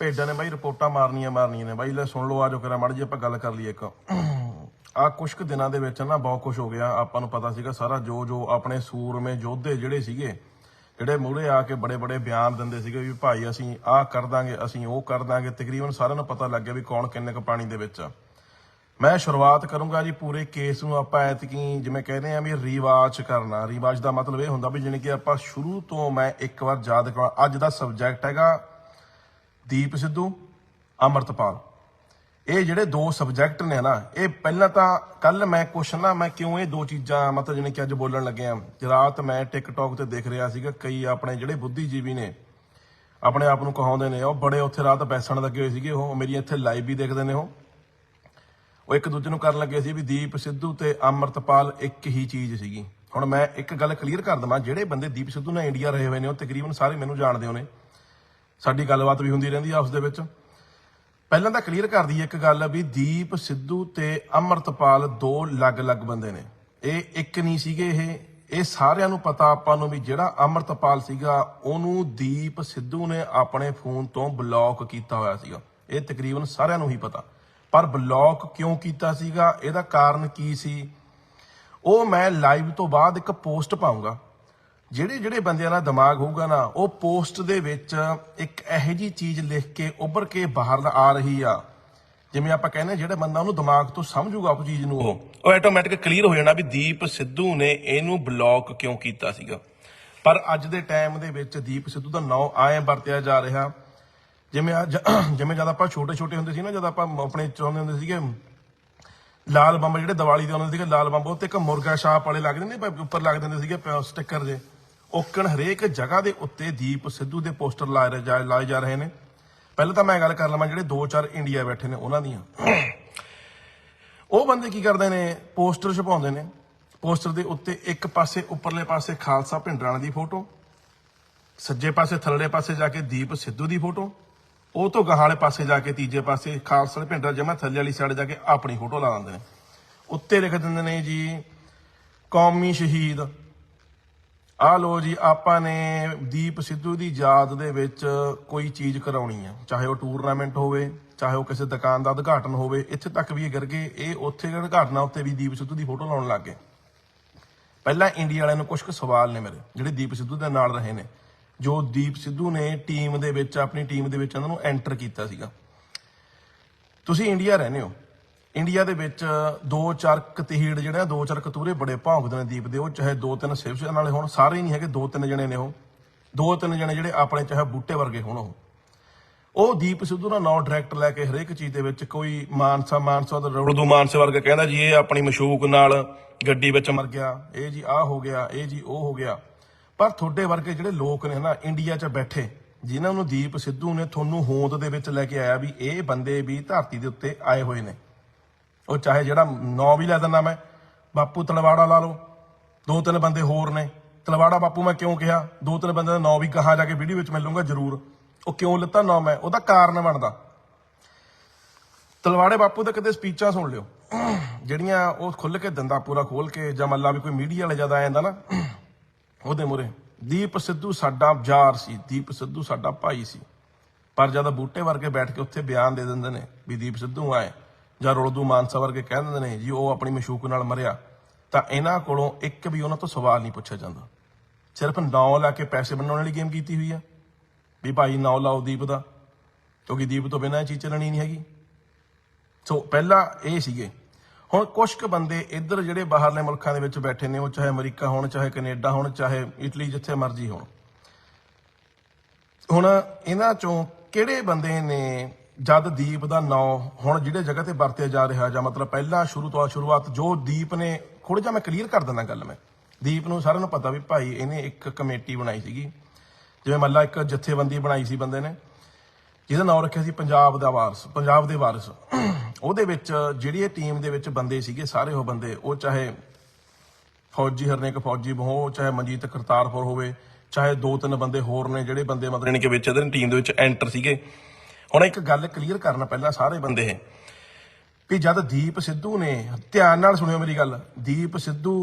ਭੇਡਾਂ ਨੇ ਬਾਈ ਰਿਪੋਰਟਾਂ ਮਾਰਨੀਆਂ ਮਾਰਨੀਆਂ ਨੇ। ਬਾਈ ਲੈ ਸੁਣ ਲਓ ਆਜੋ ਕਰਾਂ ਮੜ ਜੀ ਆਪਾਂ ਗੱਲ ਕਰ ਲਈਏ ਇੱਕ। ਆ ਕੁਝ ਕੁ ਦਿਨਾਂ ਦੇ ਵਿੱਚ ਨਾ ਬਹੁਤ ਕੁਝ ਹੋ ਗਿਆ। ਆਪਾਂ ਨੂੰ ਪਤਾ ਸੀਗਾ ਸਾਰਾ ਜੋ ਜੋ ਆਪਣੇ ਸੂਰਮੇ ਯੋਧੇ ਜਿਹੜੇ ਸੀਗੇ, ਜਿਹੜੇ ਮੂਹਰੇ ਆ ਕੇ ਬੜੇ ਬੜੇ ਬਿਆਨ ਦਿੰਦੇ ਸੀਗੇ ਵੀ ਭਾਈ ਅਸੀਂ ਆਹ ਕਰ ਦਾਂਗੇ, ਅਸੀਂ ਉਹ ਕਰ ਦਾਂਗੇ। ਤਕਰੀਬਨ ਸਾਰਿਆਂ ਨੂੰ ਪਤਾ ਲੱਗ ਗਿਆ ਵੀ ਕੌਣ ਕਿੰਨੇ ਕੁ ਪਾਣੀ ਦੇ ਵਿੱਚ ਆ। ਮੈਂ ਸ਼ੁਰੂਆਤ ਕਰੂੰਗਾ ਜੀ ਪੂਰੇ ਕੇਸ ਨੂੰ ਆਪਾਂ ਐਤਕੀ ਜਿਵੇਂ ਕਹਿੰਦੇ ਆ ਵੀ ਰਿਵਾਜ ਕਰਨਾ। ਰਿਵਾਜ ਦਾ ਮਤਲਬ ਇਹ ਹੁੰਦਾ ਵੀ ਜਾਣੀ ਕਿ ਆਪਾਂ ਸ਼ੁਰੂ ਤੋਂ ਮੈਂ ਇੱਕ ਵਾਰ ਯਾਦ ਕਰਾਂ ਅੱਜ ਦਾ ਸਬਜੈਕਟ ਹੈਗਾ ਦੀਪ ਸਿੱਧੂ, ਅਮਰਤਪਾਲ। ਇਹ ਜਿਹੜੇ ਦੋ ਸਬਜੈਕਟ ਨੇ ਨਾ, ਇਹ ਪਹਿਲਾਂ ਤਾਂ ਕੱਲ ਮੈਂ ਕੁਛ ਨਾ, ਮੈਂ ਕਿਉਂ ਇਹ ਦੋ ਚੀਜ਼ਾਂ, ਮਤਲਬ ਜਿਹਨੇ ਕਿ ਅੱਜ ਬੋਲਣ ਲੱਗਿਆ ਰਾਤ ਮੈਂ ਟਿਕਟੌਕ ਤੇ ਦੇਖ ਰਿਹਾ ਸੀਗਾ, ਕਈ ਆਪਣੇ ਜਿਹੜੇ ਬੁੱਧੀਜੀਵੀ ਨੇ, ਆਪਣੇ ਆਪ ਨੂੰ ਕਹਾਉਂਦੇ ਨੇ, ਉਹ ਬੜੇ ਉੱਥੇ ਰਾਤ ਬੈਸਣ ਲੱਗੇ ਹੋਏ ਸੀਗੇ, ਉਹ ਮੇਰੀ ਇੱਥੇ ਲਾਈਵ ਵੀ ਦੇਖਦੇ ਨੇ ਉਹ। ਉਹ ਇੱਕ ਦੂਜੇ ਨੂੰ ਕਰਨ ਲੱਗੇ ਸੀ ਵੀ ਦੀਪ ਸਿੱਧੂ ਤੇ ਅਮਰਤਪਾਲ ਇੱਕ ਹੀ ਚੀਜ਼ ਸੀਗੀ। ਹੁਣ ਮੈਂ ਇੱਕ ਗੱਲ ਕਲੀਅਰ ਕਰ ਦਵਾਂ, ਜਿਹੜੇ ਬੰਦੇ ਦੀਪ ਸਿੱਧੂ ਨਾਲ ਇੰਡੀਆ ਰਹੇ ਹੋਏ ਨੇ, ਉਹ ਤਕਰੀਬਨ ਸਾਰੇ ਮੈਨੂੰ ਜਾਣਦੇ ਹੋ ਨੇ ਸਾਡੀ ਗੱਲਬਾਤ ਵੀ ਹੁੰਦੀ ਰਹਿੰਦੀ ਆ ਉਸ ਦੇ ਵਿੱਚ। ਪਹਿਲਾਂ ਤਾਂ ਕਲੀਅਰ ਕਰ ਦਈਏ ਇੱਕ ਗੱਲ ਵੀ ਦੀਪ, ਸਿੱਧੂ ਤੇ ਅਮਰਤਪਾਲ ਦੋ ਅਲੱਗ-ਅਲੱਗ ਬੰਦੇ ਨੇ। ਇਹ ਇੱਕ ਨਹੀਂ ਸੀਗੇ ਇਹ। ਇਹ ਸਾਰਿਆਂ ਨੂੰ ਪਤਾ ਆਪਾਂ ਨੂੰ ਵੀ ਜਿਹੜਾ ਅਮਰਤਪਾਲ ਸੀਗਾ, ਉਹਨੂੰ ਦੀਪ, ਸਿੱਧੂ ਨੇ ਆਪਣੇ ਫੋਨ ਤੋਂ ਬਲੌਕ ਕੀਤਾ ਹੋਇਆ ਸੀਗਾ। ਇਹ ਤਕਰੀਬਨ ਸਾਰਿਆਂ ਨੂੰ ਹੀ ਪਤਾ। ਪਰ ਬਲੌਕ ਕਿਉਂ ਕੀਤਾ ਸੀਗਾ? ਇਹਦਾ ਕਾਰਨ ਕੀ ਸੀ? ਉਹ ਮੈਂ ਲਾਈਵ ਤੋਂ ਬਾਅਦ ਇੱਕ ਪੋਸਟ ਪਾਉਂਗਾ ਜਿਹੜੇ ਜਿਹੜੇ ਬੰਦਿਆਂ ਦਾ ਦਿਮਾਗ ਹੋਊਗਾ ਨਾ, ਉਹ ਪੋਸਟ ਦੇ ਵਿੱਚ ਇੱਕ ਇਹੋ ਜੀ ਚੀਜ਼ ਲਿਖ ਕੇ ਉੱਭਰ ਕੇ ਬਾਹਰ ਆ ਰਹੀ ਆ। ਜਿਵੇਂ ਆਪਾਂ ਕਹਿੰਦੇ ਜਿਹੜਾ ਬੰਦਾ ਉਹਨੂੰ ਦਿਮਾਗ ਤੋਂ ਸਮਝੂਗਾ ਉਸ ਚੀਜ਼ ਨੂੰ, ਉਹ ਉਹ ਆਟੋਮੈਟਿਕ ਕਲੀਅਰ ਹੋ ਜਾਣਾ ਵੀ ਦੀਪ ਸਿੱਧੂ ਨੇ ਇਹਨੂੰ ਬਲੌਕ ਕਿਉਂ ਕੀਤਾ ਸੀਗਾ। ਪਰ ਅੱਜ ਦੇ ਟਾਈਮ ਦੇ ਵਿੱਚ ਦੀਪ ਸਿੱਧੂ ਦਾ ਨਾਂ ਆਏ ਵਰਤਿਆ ਜਾ ਰਿਹਾ। ਜਿਵੇਂ ਅੱਜ, ਜਿਵੇਂ ਜਦ ਆਪਾਂ ਛੋਟੇ ਛੋਟੇ ਹੁੰਦੇ ਸੀ ਨਾ, ਜਦ ਆਪਾਂ ਆਪਣੇ ਚਾਹੁੰਦੇ ਹੁੰਦੇ ਸੀਗੇ, ਲਾਲ ਬੰਬ ਜਿਹੜੇ ਦੀਵਾਲੀ ਦੇ ਆਉਂਦੇ ਸੀਗੇ, ਲਾਲ ਬੰਬ ਉਹ ਇੱਕ ਮੁਰਗਾ ਛਾਪ ਵਾਲੇ ਲੱਗਦੇ ਨੇ ਉੱਪਰ ਲੱਗਦੇ ਦਿੰਦੇ ਸੀਗੇ ਸਟicker ਜੇ। ਓਕਣ ਹਰੇਕ ਜਗ੍ਹਾ ਦੇ ਉੱਤੇ ਦੀਪ ਸਿੱਧੂ ਦੇ ਪੋਸਟਰ ਲਾਏ ਜਾ- ਲਾਏ ਜਾ ਰਹੇ ਨੇ। ਪਹਿਲਾਂ ਤਾਂ ਮੈਂ ਗੱਲ ਕਰ ਲਵਾਂ ਜਿਹੜੇ ਦੋ ਚਾਰ ਇੰਡੀਆ ਬੈਠੇ ਨੇ ਉਹਨਾਂ ਦੀਆਂ। ਉਹ ਬੰਦੇ ਕੀ ਕਰਦੇ ਨੇ? ਪੋਸਟਰ ਛਪਾਉਂਦੇ ਨੇ। ਪੋਸਟਰ ਦੇ ਉੱਤੇ ਇੱਕ ਪਾਸੇ ਉੱਪਰਲੇ ਪਾਸੇ ਖਾਲਸਾ ਭਿੰਡਰਾਣਾ ਦੀ ਫੋਟੋ, ਸੱਜੇ ਪਾਸੇ ਥੱਲੜੇ ਪਾਸੇ ਜਾ ਕੇ ਦੀਪ ਸਿੱਧੂ ਦੀ ਫੋਟੋ, ਉਹ ਤੋਂ ਗਾਹਾਂ ਵਾਲੇ ਪਾਸੇ ਜਾ ਕੇ ਤੀਜੇ ਪਾਸੇ ਖਾਲਸਾ ਦੇ ਭਿੰਡਰਾ ਜਮਾ ਥੱਲੇ ਵਾਲੀ ਸਾਈਡ ਜਾ ਕੇ ਆਪਣੀ ਫੋਟੋ ਲਾ ਦਿੰਦੇ ਨੇ। ਉੱਤੇ ਲਿਖ ਦਿੰਦੇ ਨੇ ਜੀ, ਕੌਮੀ ਸ਼ਹੀਦ। ਆ ਲੋ ਜੀ, ਆਪਾਂ ਨੇ ਦੀਪ ਸਿੱਧੂ ਦੀ ਯਾਦ ਦੇ ਵਿੱਚ ਕੋਈ ਚੀਜ਼ ਕਰਾਉਣੀ ਆ। ਚਾਹੇ ਉਹ ਟੂਰਨਾਮੈਂਟ ਹੋਵੇ, ਚਾਹੇ ਉਹ ਕਿਸੇ ਦੁਕਾਨ ਦਾ ਉਦਘਾਟਨ ਹੋਵੇ, ਇੱਥੇ ਤੱਕ ਵੀ ਇਹ ਕਰਕੇ ਇਹ ਉੱਥੇ ਦੇ ਉਦਘਾਟਨਾਂ ਉੱਤੇ ਵੀ ਦੀਪ ਸਿੱਧੂ ਦੀ ਫੋਟੋ ਲਾਉਣ ਲੱਗ ਗਏ। ਪਹਿਲਾਂ ਇੰਡੀਆ ਵਾਲਿਆਂ ਨੂੰ ਕੁਝ ਕੁ ਸਵਾਲ ਨੇ ਮੇਰੇ, ਜਿਹੜੇ ਦੀਪ ਸਿੱਧੂ ਦੇ ਨਾਲ ਰਹੇ ਨੇ। ਜੋ ਦੀਪ ਸਿੱਧੂ ਨੇ ਟੀਮ ਦੇ ਵਿੱਚ, ਆਪਣੀ ਟੀਮ ਦੇ ਵਿੱਚ ਉਹਨਾਂ ਨੂੰ ਐਂਟਰ ਕੀਤਾ ਸੀਗਾ। ਤੁਸੀਂ ਇੰਡੀਆ ਰਹਿੰਦੇ ਹੋ। ਇੰਡੀਆ ਦੇ ਵਿੱਚ ਦੋ ਚਾਰ ਕਤੀੜ ਜਿਹੜੇ ਆ, ਦੋ ਚਾਰ ਕਤੂਰੇ ਬੜੇ ਭੌਂਕਦੇ ਨੇ ਦੀਪ ਦੇ। ਉਹ ਚਾਹੇ ਦੋ ਤਿੰਨ ਸਿਵ ਨਾਲੇ ਵਾਲੇ ਹੋਣ, ਸਾਰੇ ਹੀ ਨਹੀਂ ਹੈਗੇ, ਦੋ ਤਿੰਨ ਜਣੇ ਨੇ ਉਹ। ਦੋ ਤਿੰਨ ਜਣੇ ਜਿਹੜੇ ਆਪਣੇ ਚਾਹੇ ਬੂਟੇ ਵਰਗੇ ਹੋਣ ਉਹ। ਉਹ ਦੀਪ ਸਿੱਧੂ ਦਾ ਨਾਂ ਡਾਇਰੈਕਟ ਲੈ ਕੇ ਹਰੇਕ ਚੀਜ਼ ਦੇ ਵਿੱਚ ਕੋਈ ਮਾਨਸਾ ਮਾਨਸਾ ਦਾ ਰੌੜਦੂ ਮਾਨਸੇ ਵਰਗਾ ਕਹਿੰਦਾ ਜੀ, ਇਹ ਆਪਣੀ ਮਸ਼ੂਕ ਨਾਲ ਗੱਡੀ ਵਿੱਚ ਮਰ ਗਿਆ। ਇਹ ਜੀ ਆਹ ਹੋ ਗਿਆ, ਇਹ ਜੀ ਉਹ ਹੋ ਗਿਆ। ਪਰ ਤੁਹਾਡੇ ਵਰਗੇ ਜਿਹੜੇ ਲੋਕ ਨੇ ਨਾ ਇੰਡੀਆ 'ਚ ਬੈਠੇ, ਜਿਨ੍ਹਾਂ ਨੂੰ ਦੀਪ ਸਿੱਧੂ ਨੇ ਤੁਹਾਨੂੰ ਹੋਂਦ ਦੇ ਵਿੱਚ ਲੈ ਕੇ ਆਇਆ ਵੀ ਇਹ ਬੰਦੇ ਵੀ ਧਰਤੀ ਦੇ ਉੱਤੇ ਆਏ ਹੋਏ ਨੇ। ਉਹ ਚਾਹੇ ਜਿਹੜਾ ਨੌ ਵੀ ਲੈ ਦਿੰਦਾ ਮੈਂ, ਬਾਪੂ ਤਲਵਾੜਾ ਲਾ ਲਓ। ਦੋ ਤਿੰਨ ਬੰਦੇ ਹੋਰ ਨੇ। ਤਲਵਾੜਾ ਬਾਪੂ ਮੈਂ ਕਿਉਂ ਕਿਹਾ? ਦੋ ਤਿੰਨ ਬੰਦੇ ਦਾ ਨਾਂ ਵੀ ਕਹਾ ਜਾ ਕੇ ਵੀਡੀਓ ਵਿੱਚ ਮਿਲੂੰਗਾ ਜ਼ਰੂਰ। ਉਹ ਕਿਉਂ ਲਿੱਤਾ ਨੌ ਮੈਂ? ਉਹਦਾ ਕਾਰਨ ਬਣਦਾ। ਤਲਵਾੜੇ ਬਾਪੂ ਦੇ ਕਦੇ ਸਪੀਚਾਂ ਸੁਣ ਲਿਓ। ਜਿਹੜੀਆਂ ਉਹ ਖੁੱਲ ਕੇ ਦਿੰਦਾ, ਪੂਰਾ ਖੋਲ ਕੇ, ਜਾਂ ਮੱਲਾ ਵੀ ਕੋਈ ਮੀਡੀਆ ਵਾਲੇ ਜ਼ਿਆਦਾ ਆ ਜਾਂਦਾ ਨਾ। ਉਹਦੇ ਮੂਹਰੇ, ਦੀਪ ਸਿੱਧੂ ਸਾਡਾ ਯਾਰ ਸੀ, ਦੀਪ ਸਿੱਧੂ ਸਾਡਾ ਭਾਈ ਸੀ। ਪਰ ਜਦ ਬੂਟੇ ਵਰਗੇ ਬੈਠ ਕੇ ਉੱਥੇ ਬਿਆਨ ਦੇ ਦਿੰਦੇ ਨੇ ਵੀ ਦੀਪ ਸਿੱਧੂ ਆਏ ਜਾਂ ਰੁਲਦੂ ਮਾਨਸਾ ਵਰਗੇ ਕਹਿ ਦਿੰਦੇ ਨੇ ਜੀ, ਉਹ ਆਪਣੀ ਮਸ਼ੂਕ ਨਾਲ ਮਰਿਆ, ਤਾਂ ਇਹਨਾਂ ਕੋਲੋਂ ਇੱਕ ਵੀ ਉਹਨਾਂ ਤੋਂ ਸਵਾਲ ਨਹੀਂ ਪੁੱਛਿਆ ਜਾਂਦਾ। ਸਿਰਫ ਨੌ ਲਾ ਕੇ ਪੈਸੇ ਬਣਾਉਣ ਵਾਲੀ ਗੇਮ ਕੀਤੀ ਹੋਈ ਆ। ਵੀ ਭਾਈ ਨੌ ਲਾਓ ਦੀਪ ਦਾ, ਕਿਉਂਕਿ ਦੀਪ ਤੋਂ ਬਿਨਾਂ ਇਹ ਚੀਜ਼ ਚੱਲਣੀ ਨਹੀਂ ਹੈਗੀ। ਸੋ ਪਹਿਲਾਂ ਇਹ ਸੀਗੇ। ਹੁਣ ਕੁਝ ਕੁ ਬੰਦੇ ਇੱਧਰ ਜਿਹੜੇ ਬਾਹਰਲੇ ਮੁਲਕਾਂ ਦੇ ਵਿੱਚ ਬੈਠੇ ਨੇ, ਉਹ ਚਾਹੇ ਅਮਰੀਕਾ ਹੋਣ, ਚਾਹੇ ਕੈਨੇਡਾ ਹੋਣ, ਚਾਹੇ ਇਟਲੀ ਜਿੱਥੇ ਮਰਜ਼ੀ ਹੋਣ। ਹੁਣ ਇਹਨਾਂ ਚੋਂ ਕਿਹੜੇ ਬੰਦੇ ਨੇ ਜਦ ਦੀਪ ਦਾ ਨਾਂ ਹੁਣ ਜਿਹੜੇ ਜਗ੍ਹਾ ਤੇ ਵਰਤਿਆ ਜਾ ਰਿਹਾ ਜਾਂ ਮਤਲਬ ਪਹਿਲਾਂ ਸ਼ੁਰੂ ਤੋਂ ਸ਼ੁਰੂਆਤ ਜੋ ਦੀਪ ਨੇ ਥੋੜਾ ਜਿਹਾ ਮੈਂ ਕਲੀਅਰ ਕਰ ਦਿੰਦਾ ਗੱਲ ਮੈਂ। ਦੀਪ ਨੂੰ ਸਾਰਿਆਂ ਨੂੰ ਪਤਾ ਵੀ ਭਾਈ ਇਹਨੇ ਇੱਕ ਕਮੇਟੀ ਬਣਾਈ ਸੀਗੀ। ਜਿਵੇਂ ਮੱਲਾ ਇੱਕ ਜਥੇਬੰਦੀ ਬਣਾਈ ਸੀ ਬੰਦੇ ਨੇ, ਜਿਹਦਾ ਨਾਮ ਰੱਖਿਆ ਸੀ ਪੰਜਾਬ ਦਾ ਵਾਰਸ, ਪੰਜਾਬ ਦੇ ਵਾਰਸ। ਉਹਦੇ ਵਿੱਚ ਜਿਹੜੀ ਇਹ ਟੀਮ ਦੇ ਵਿੱਚ ਬੰਦੇ ਸੀਗੇ, ਸਾਰੇ ਉਹ ਬੰਦੇ, ਉਹ ਚਾਹੇ ਫੌਜੀ ਹਰਨੇਕ ਫੌਜੀ ਹੋ ਚਾਹੇ ਮਨਜੀਤ ਕਰਤਾਰਪੁਰ ਹੋਵੇ, ਚਾਹੇ ਦੋ ਤਿੰਨ ਬੰਦੇ ਹੋਰ ਨੇ ਜਿਹੜੇ ਬੰਦੇ ਮਤਲਬ ਕਿ ਵਿੱਚ ਇਹਦੇ ਟੀਮ ਦੇ ਵਿੱਚ ਐਂਟਰ ਸੀਗੇ। ਹੁਣ ਇੱਕ ਗੱਲ ਕਲੀਅਰ ਕਰਨਾ ਪਹਿਲਾਂ ਸਾਰੇ ਬੰਦੇ। ਵੀ ਜਦ ਦੀਪ ਸਿੱਧੂ ਨੇ ਧਿਆਨ ਨਾਲ ਸੁਣਿਓ ਮੇਰੀ ਗੱਲ ਦੀਪ ਸਿੱਧੂ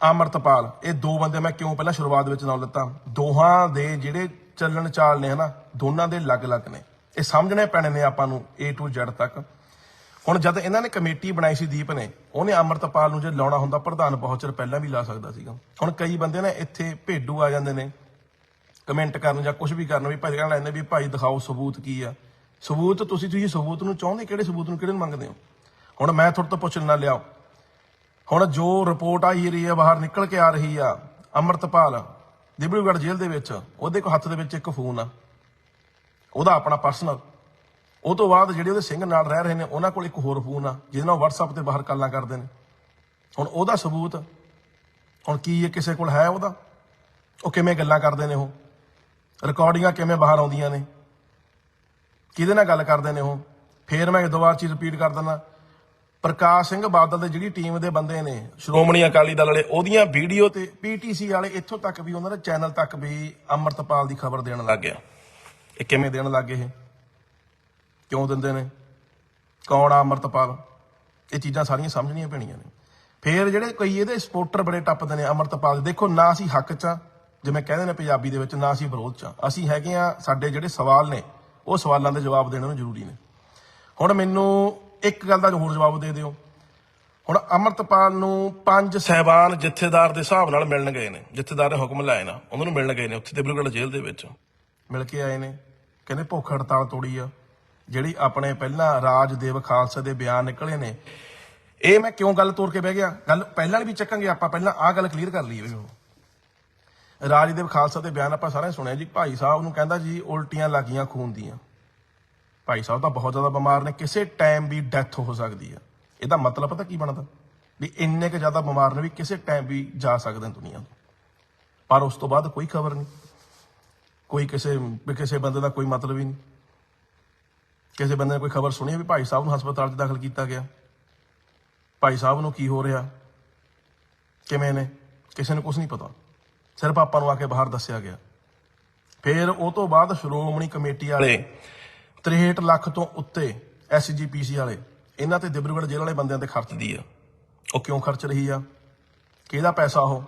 ਅਮਰਤਪਾਲ ਇਹ ਦੋ ਬੰਦੇ ਮੈਂ ਕਿਉਂ ਪਹਿਲਾਂ ਸ਼ੁਰੂਆਤ ਵਿੱਚ ਨਾਮ ਲਿੱਤਾ ਦੋਹਾਂ ਦੇ ਜਿਹੜੇ ਚੱਲਣ ਚਾਲ ਨੇ ਹਨਾ ਦੋਨਾਂ ਦੇ ਅਲੱਗ-ਅਲੱਗ ਨੇ। ਇਹ ਸਮਝਣੇ ਪੈਣੇ ਨੇ ਆਪਾਂ ਨੂੰ A to Z ਤੱਕ। ਹੁਣ ਜਦ ਇਹਨਾਂ ਨੇ ਕਮੇਟੀ ਬਣਾਈ ਸੀ ਦੀਪ ਨੇ ਉਹਨੇ ਅਮਰਤਪਾਲ ਨੂੰ ਜੇ ਲਾਉਣਾ ਹੁੰਦਾ ਪ੍ਰਧਾਨ ਬਹੁਤ ਚਿਰ ਪਹਿਲਾਂ ਵੀ ਲਾ ਸਕਦਾ ਸੀਗਾ। ਹੁਣ ਕਈ ਬੰਦੇ ਨੇ ਇੱਥੇ ਭੇਡੂ ਆ ਜਾਂਦੇ ਨੇ ਕਮੈਂਟ ਕਰਨ ਜਾਂ ਕੁਝ ਵੀ ਕਰਨ ਵੀ ਭਾਈ ਕਹਿਣ ਲੈਂਦੇ ਵੀ ਭਾਈ ਦਿਖਾਓ ਸਬੂਤ ਕੀ ਆ। ਸਬੂਤ ਤੁਸੀਂ ਤੁਸੀਂ ਸਬੂਤ ਨੂੰ ਚਾਹੁੰਦੇ ਕਿਹੜੇ ਸਬੂਤ ਨੂੰ, ਕਿਹੜੇ ਨੂੰ ਮੰਗਦੇ ਹੋ? ਹੁਣ ਮੈਂ ਤੁਹਾਡੇ ਤੋਂ ਪੁੱਛ ਨਾ ਲਿਆਓ। ਹੁਣ ਜੋ ਰਿਪੋਰਟ ਆਈ ਰਹੀ ਹੈ, ਬਾਹਰ ਨਿਕਲ ਕੇ ਆ ਰਹੀ ਆ, ਅਮਰਤਪਾਲ ਦਿਬੜੂਗੜ੍ਹ ਜੇਲ੍ਹ ਦੇ ਵਿੱਚ, ਉਹਦੇ ਕੋ ਹੱਥ ਦੇ ਵਿੱਚ ਇੱਕ ਫੋਨ ਆ। ਉਹਦਾ ਆਪਣਾ ਪਰਸਨਲ ਉਹ ਤੋਂ ਬਾਅਦ ਜਿਹੜੇ ਉਹਦੇ ਸਿੰਘ ਨਾਲ ਰਹਿ ਰਹੇ ਨੇ, ਉਹਨਾਂ ਕੋਲ ਇੱਕ ਹੋਰ ਫੋਨ ਆ, ਜਿਹਦੇ ਨਾਲ WhatsApp ਤੇ ਬਾਹਰ ਗੱਲਾਂ ਕਰਦੇ ਨੇ। ਹੁਣ ਉਹਦਾ ਸਬੂਤ, ਹੁਣ ਕੀ ਇਹ ਕਿਸੇ ਕੋਲ ਹੈ ਉਹਦਾ? ਉਹ ਕਿਵੇਂ ਗੱਲਾਂ ਕਰਦੇ ਨੇ ਉਹ? ਰਿਕਾਰਡਿੰਗਾਂ ਕਿਵੇਂ ਬਾਹਰ ਆਉਂਦੀਆਂ ਨੇ? ਕਿਹਦੇ ਨਾਲ ਗੱਲ ਕਰਦੇ ਨੇ ਉਹ? ਫੇਰ ਮੈਂ ਇੱਕ ਦੋ ਵਾਰ ਚੀਜ਼ ਰਿਪੀਟ ਕਰ ਦਿੰਦਾ। ਪ੍ਰਕਾਸ਼ ਸਿੰਘ ਬਾਦਲ ਦੇ ਜਿਹੜੀ ਟੀਮ ਦੇ ਬੰਦੇ ਨੇ ਸ਼੍ਰੋਮਣੀ ਅਕਾਲੀ ਦਲ ਵਾਲੇ ਉਹਦੀਆਂ ਵੀਡੀਓ ਤੇ ਪੀਟੀਸੀ ਵਾਲੇ ਇੱਥੋਂ ਤੱਕ ਵੀ ਉਹਨਾਂ ਦੇ ਚੈਨਲ ਤੱਕ ਵੀ ਅਮਰਤਪਾਲ ਦੀ ਖਬਰ ਦੇਣ ਲੱਗ ਗਿਆ। ਇਹ ਕਿਵੇਂ ਦੇਣ ਲੱਗ ਗਏ ਇਹ? ਕਿਉਂ ਦਿੰਦੇ ਨੇ? ਕੌਣ ਆ ਅਮਰਤਪਾਲ? ਇਹ ਚੀਜ਼ਾਂ ਸਾਰੀਆਂ ਸਮਝਣੀਆਂ ਪੈਣੀਆਂ ਨੇ। ਫੇਰ ਜਿਹੜੇ ਕੋਈ ਇਹਦੇ ਸਪੋਰਟਰ ਬੜੇ ਟੱਪਦੇ ਨੇ ਅਮਰਤਪਾਲ ਦੇਖੋ ਨਾ ਅਸੀਂ ਹੱਕ 'ਚ ਆ, ਜਿਵੇਂ ਕਹਿੰਦੇ ਨੇ ਪੰਜਾਬੀ ਦੇ ਵਿੱਚ ਨਾ ਅਸੀਂ ਵਿਰੋਧ 'ਚ ਆ। ਅਸੀਂ ਹੈਗੇ ਆ ਸਾਡੇ ਜਿਹੜੇ ਸਵਾਲ ਨੇ ਉਹ ਸਵਾਲਾਂ ਦੇ ਜਵਾਬ ਦੇਣੇ ਨੂੰ ਜ਼ਰੂਰੀ ਨੇ। ਹੁਣ ਮੈਨੂੰ ਇੱਕ ਗੱਲ ਦਾ ਹੋਰ ਜਵਾਬ ਦੇ ਦਿਓ। ਹੁਣ ਅਮਰਤਪਾਲ ਨੂੰ ਪੰਜ ਸਹਿਬਾਨ ਜਥੇਦਾਰ ਦੇ ਹਿਸਾਬ ਨਾਲ ਮਿਲਣ ਗਏ ਨੇ। ਜਥੇਦਾਰ ਨੇ ਹੁਕਮ ਲਾਏ ਨਾ, ਉਹਨਾਂ ਨੂੰ ਮਿਲਣ ਗਏ ਨੇ ਉੱਥੇ ਦਿਬਰੂਗੜ੍ਹ ਜੇਲ੍ਹ ਦੇ ਵਿੱਚ। ਮਿਲ ਕੇ ਆਏ ਨੇ। ਕਹਿੰਦੇ ਭੁੱਖ ਹੜਤਾਲ ਤੋੜੀ ਆ। ਜਿਹੜੀ ਆਪਣੇ ਪਹਿਲਾਂ ਰਾਜ ਦੇਵ ਖਾਲਸਾ ਦੇ ਬਿਆਨ ਨਿਕਲੇ ਨੇ। ਇਹ ਮੈਂ ਕਿਉਂ ਗੱਲ ਤੋੜ ਕੇ ਬਹਿ ਗਿਆ? ਗੱਲ ਪਹਿਲਾਂ ਵੀ ਚੱਕਾਂਗੇ ਆਪਾਂ, ਪਹਿਲਾਂ ਆਹ ਗੱਲ ਕਲੀਅਰ ਕਰ ਲਈਏ ਵੀ ਉਹ ਰਾਜਦੇਵ ਖਾਲਸਾ ਦੇ ਬਿਆਨ ਆਪਾਂ ਸਾਰਿਆਂ ਨੇ ਸੁਣਿਆ ਜੀ। ਭਾਈ ਸਾਹਿਬ ਨੂੰ ਕਹਿੰਦਾ ਜੀ, ਉਲਟੀਆਂ ਲੱਗੀਆਂ ਖੂਨ ਦੀਆਂ। ਭਾਈ ਸਾਹਿਬ ਤਾਂ ਬਹੁਤ ਜ਼ਿਆਦਾ ਬਿਮਾਰ ਨੇ। ਕਿਸੇ ਟਾਈਮ ਵੀ ਡੈਥ ਹੋ ਸਕਦੀ ਆ। ਇਹਦਾ ਮਤਲਬ ਪਤਾ ਕੀ ਬਣਦਾ? ਵੀ ਇੰਨੇ ਕੁ ਜ਼ਿਆਦਾ ਬਿਮਾਰ ਨੇ ਵੀ ਕਿਸੇ ਟਾਈਮ ਵੀ ਜਾ ਸਕਦੇ ਨੇ ਦੁਨੀਆ ਤੋਂ। ਪਰ ਉਸ ਤੋਂ ਬਾਅਦ ਕੋਈ ਖਬਰ ਨਹੀਂ। ਕੋਈ ਕਿਸੇ, ਵੀ ਕਿਸੇ ਬੰਦੇ ਦਾ ਕੋਈ ਮਤਲਬ ਹੀ ਨਹੀਂ। ਕਿਸੇ ਬੰਦੇ ਨੇ ਕੋਈ ਖਬਰ ਸੁਣੀ ਵੀ ਭਾਈ ਸਾਹਿਬ ਨੂੰ ਹਸਪਤਾਲ 'ਚ ਦਾਖਲ ਕੀਤਾ ਗਿਆ। ਭਾਈ ਸਾਹਿਬ ਨੂੰ ਕੀ ਹੋ ਰਿਹਾ? ਕਿਵੇਂ ਨੇ? ਕਿਸੇ ਨੂੰ ਕੁਝ ਨਹੀਂ ਪਤਾ। ਸਿਰਫ ਆਪਾਂ ਨੂੰ ਆ ਕੇ ਬਾਹਰ ਦੱਸਿਆ ਗਿਆ। ਫਿਰ ਉਹ ਤੋਂ ਬਾਅਦ ਸ਼੍ਰੋਮਣੀ ਕਮੇਟੀ ਵਾਲੇ 63 ਲੱਖ ਤੋਂ ਉੱਤੇ ਐਸਜੀਪੀਸੀ ਵਾਲੇ, ਇਹਨਾਂ ਤੇ ਦਿਬਰੂਗੜ੍ਹ ਜੇਲ੍ਹ ਵਾਲੇ ਬੰਦਿਆਂ ਤੇ ਖਰਚਦੀ ਆ। ਉਹ ਕਿਉਂ ਖਰਚ ਰਹੀ ਆ? ਕਿਹਦਾ ਪੈਸਾ ਉਹ?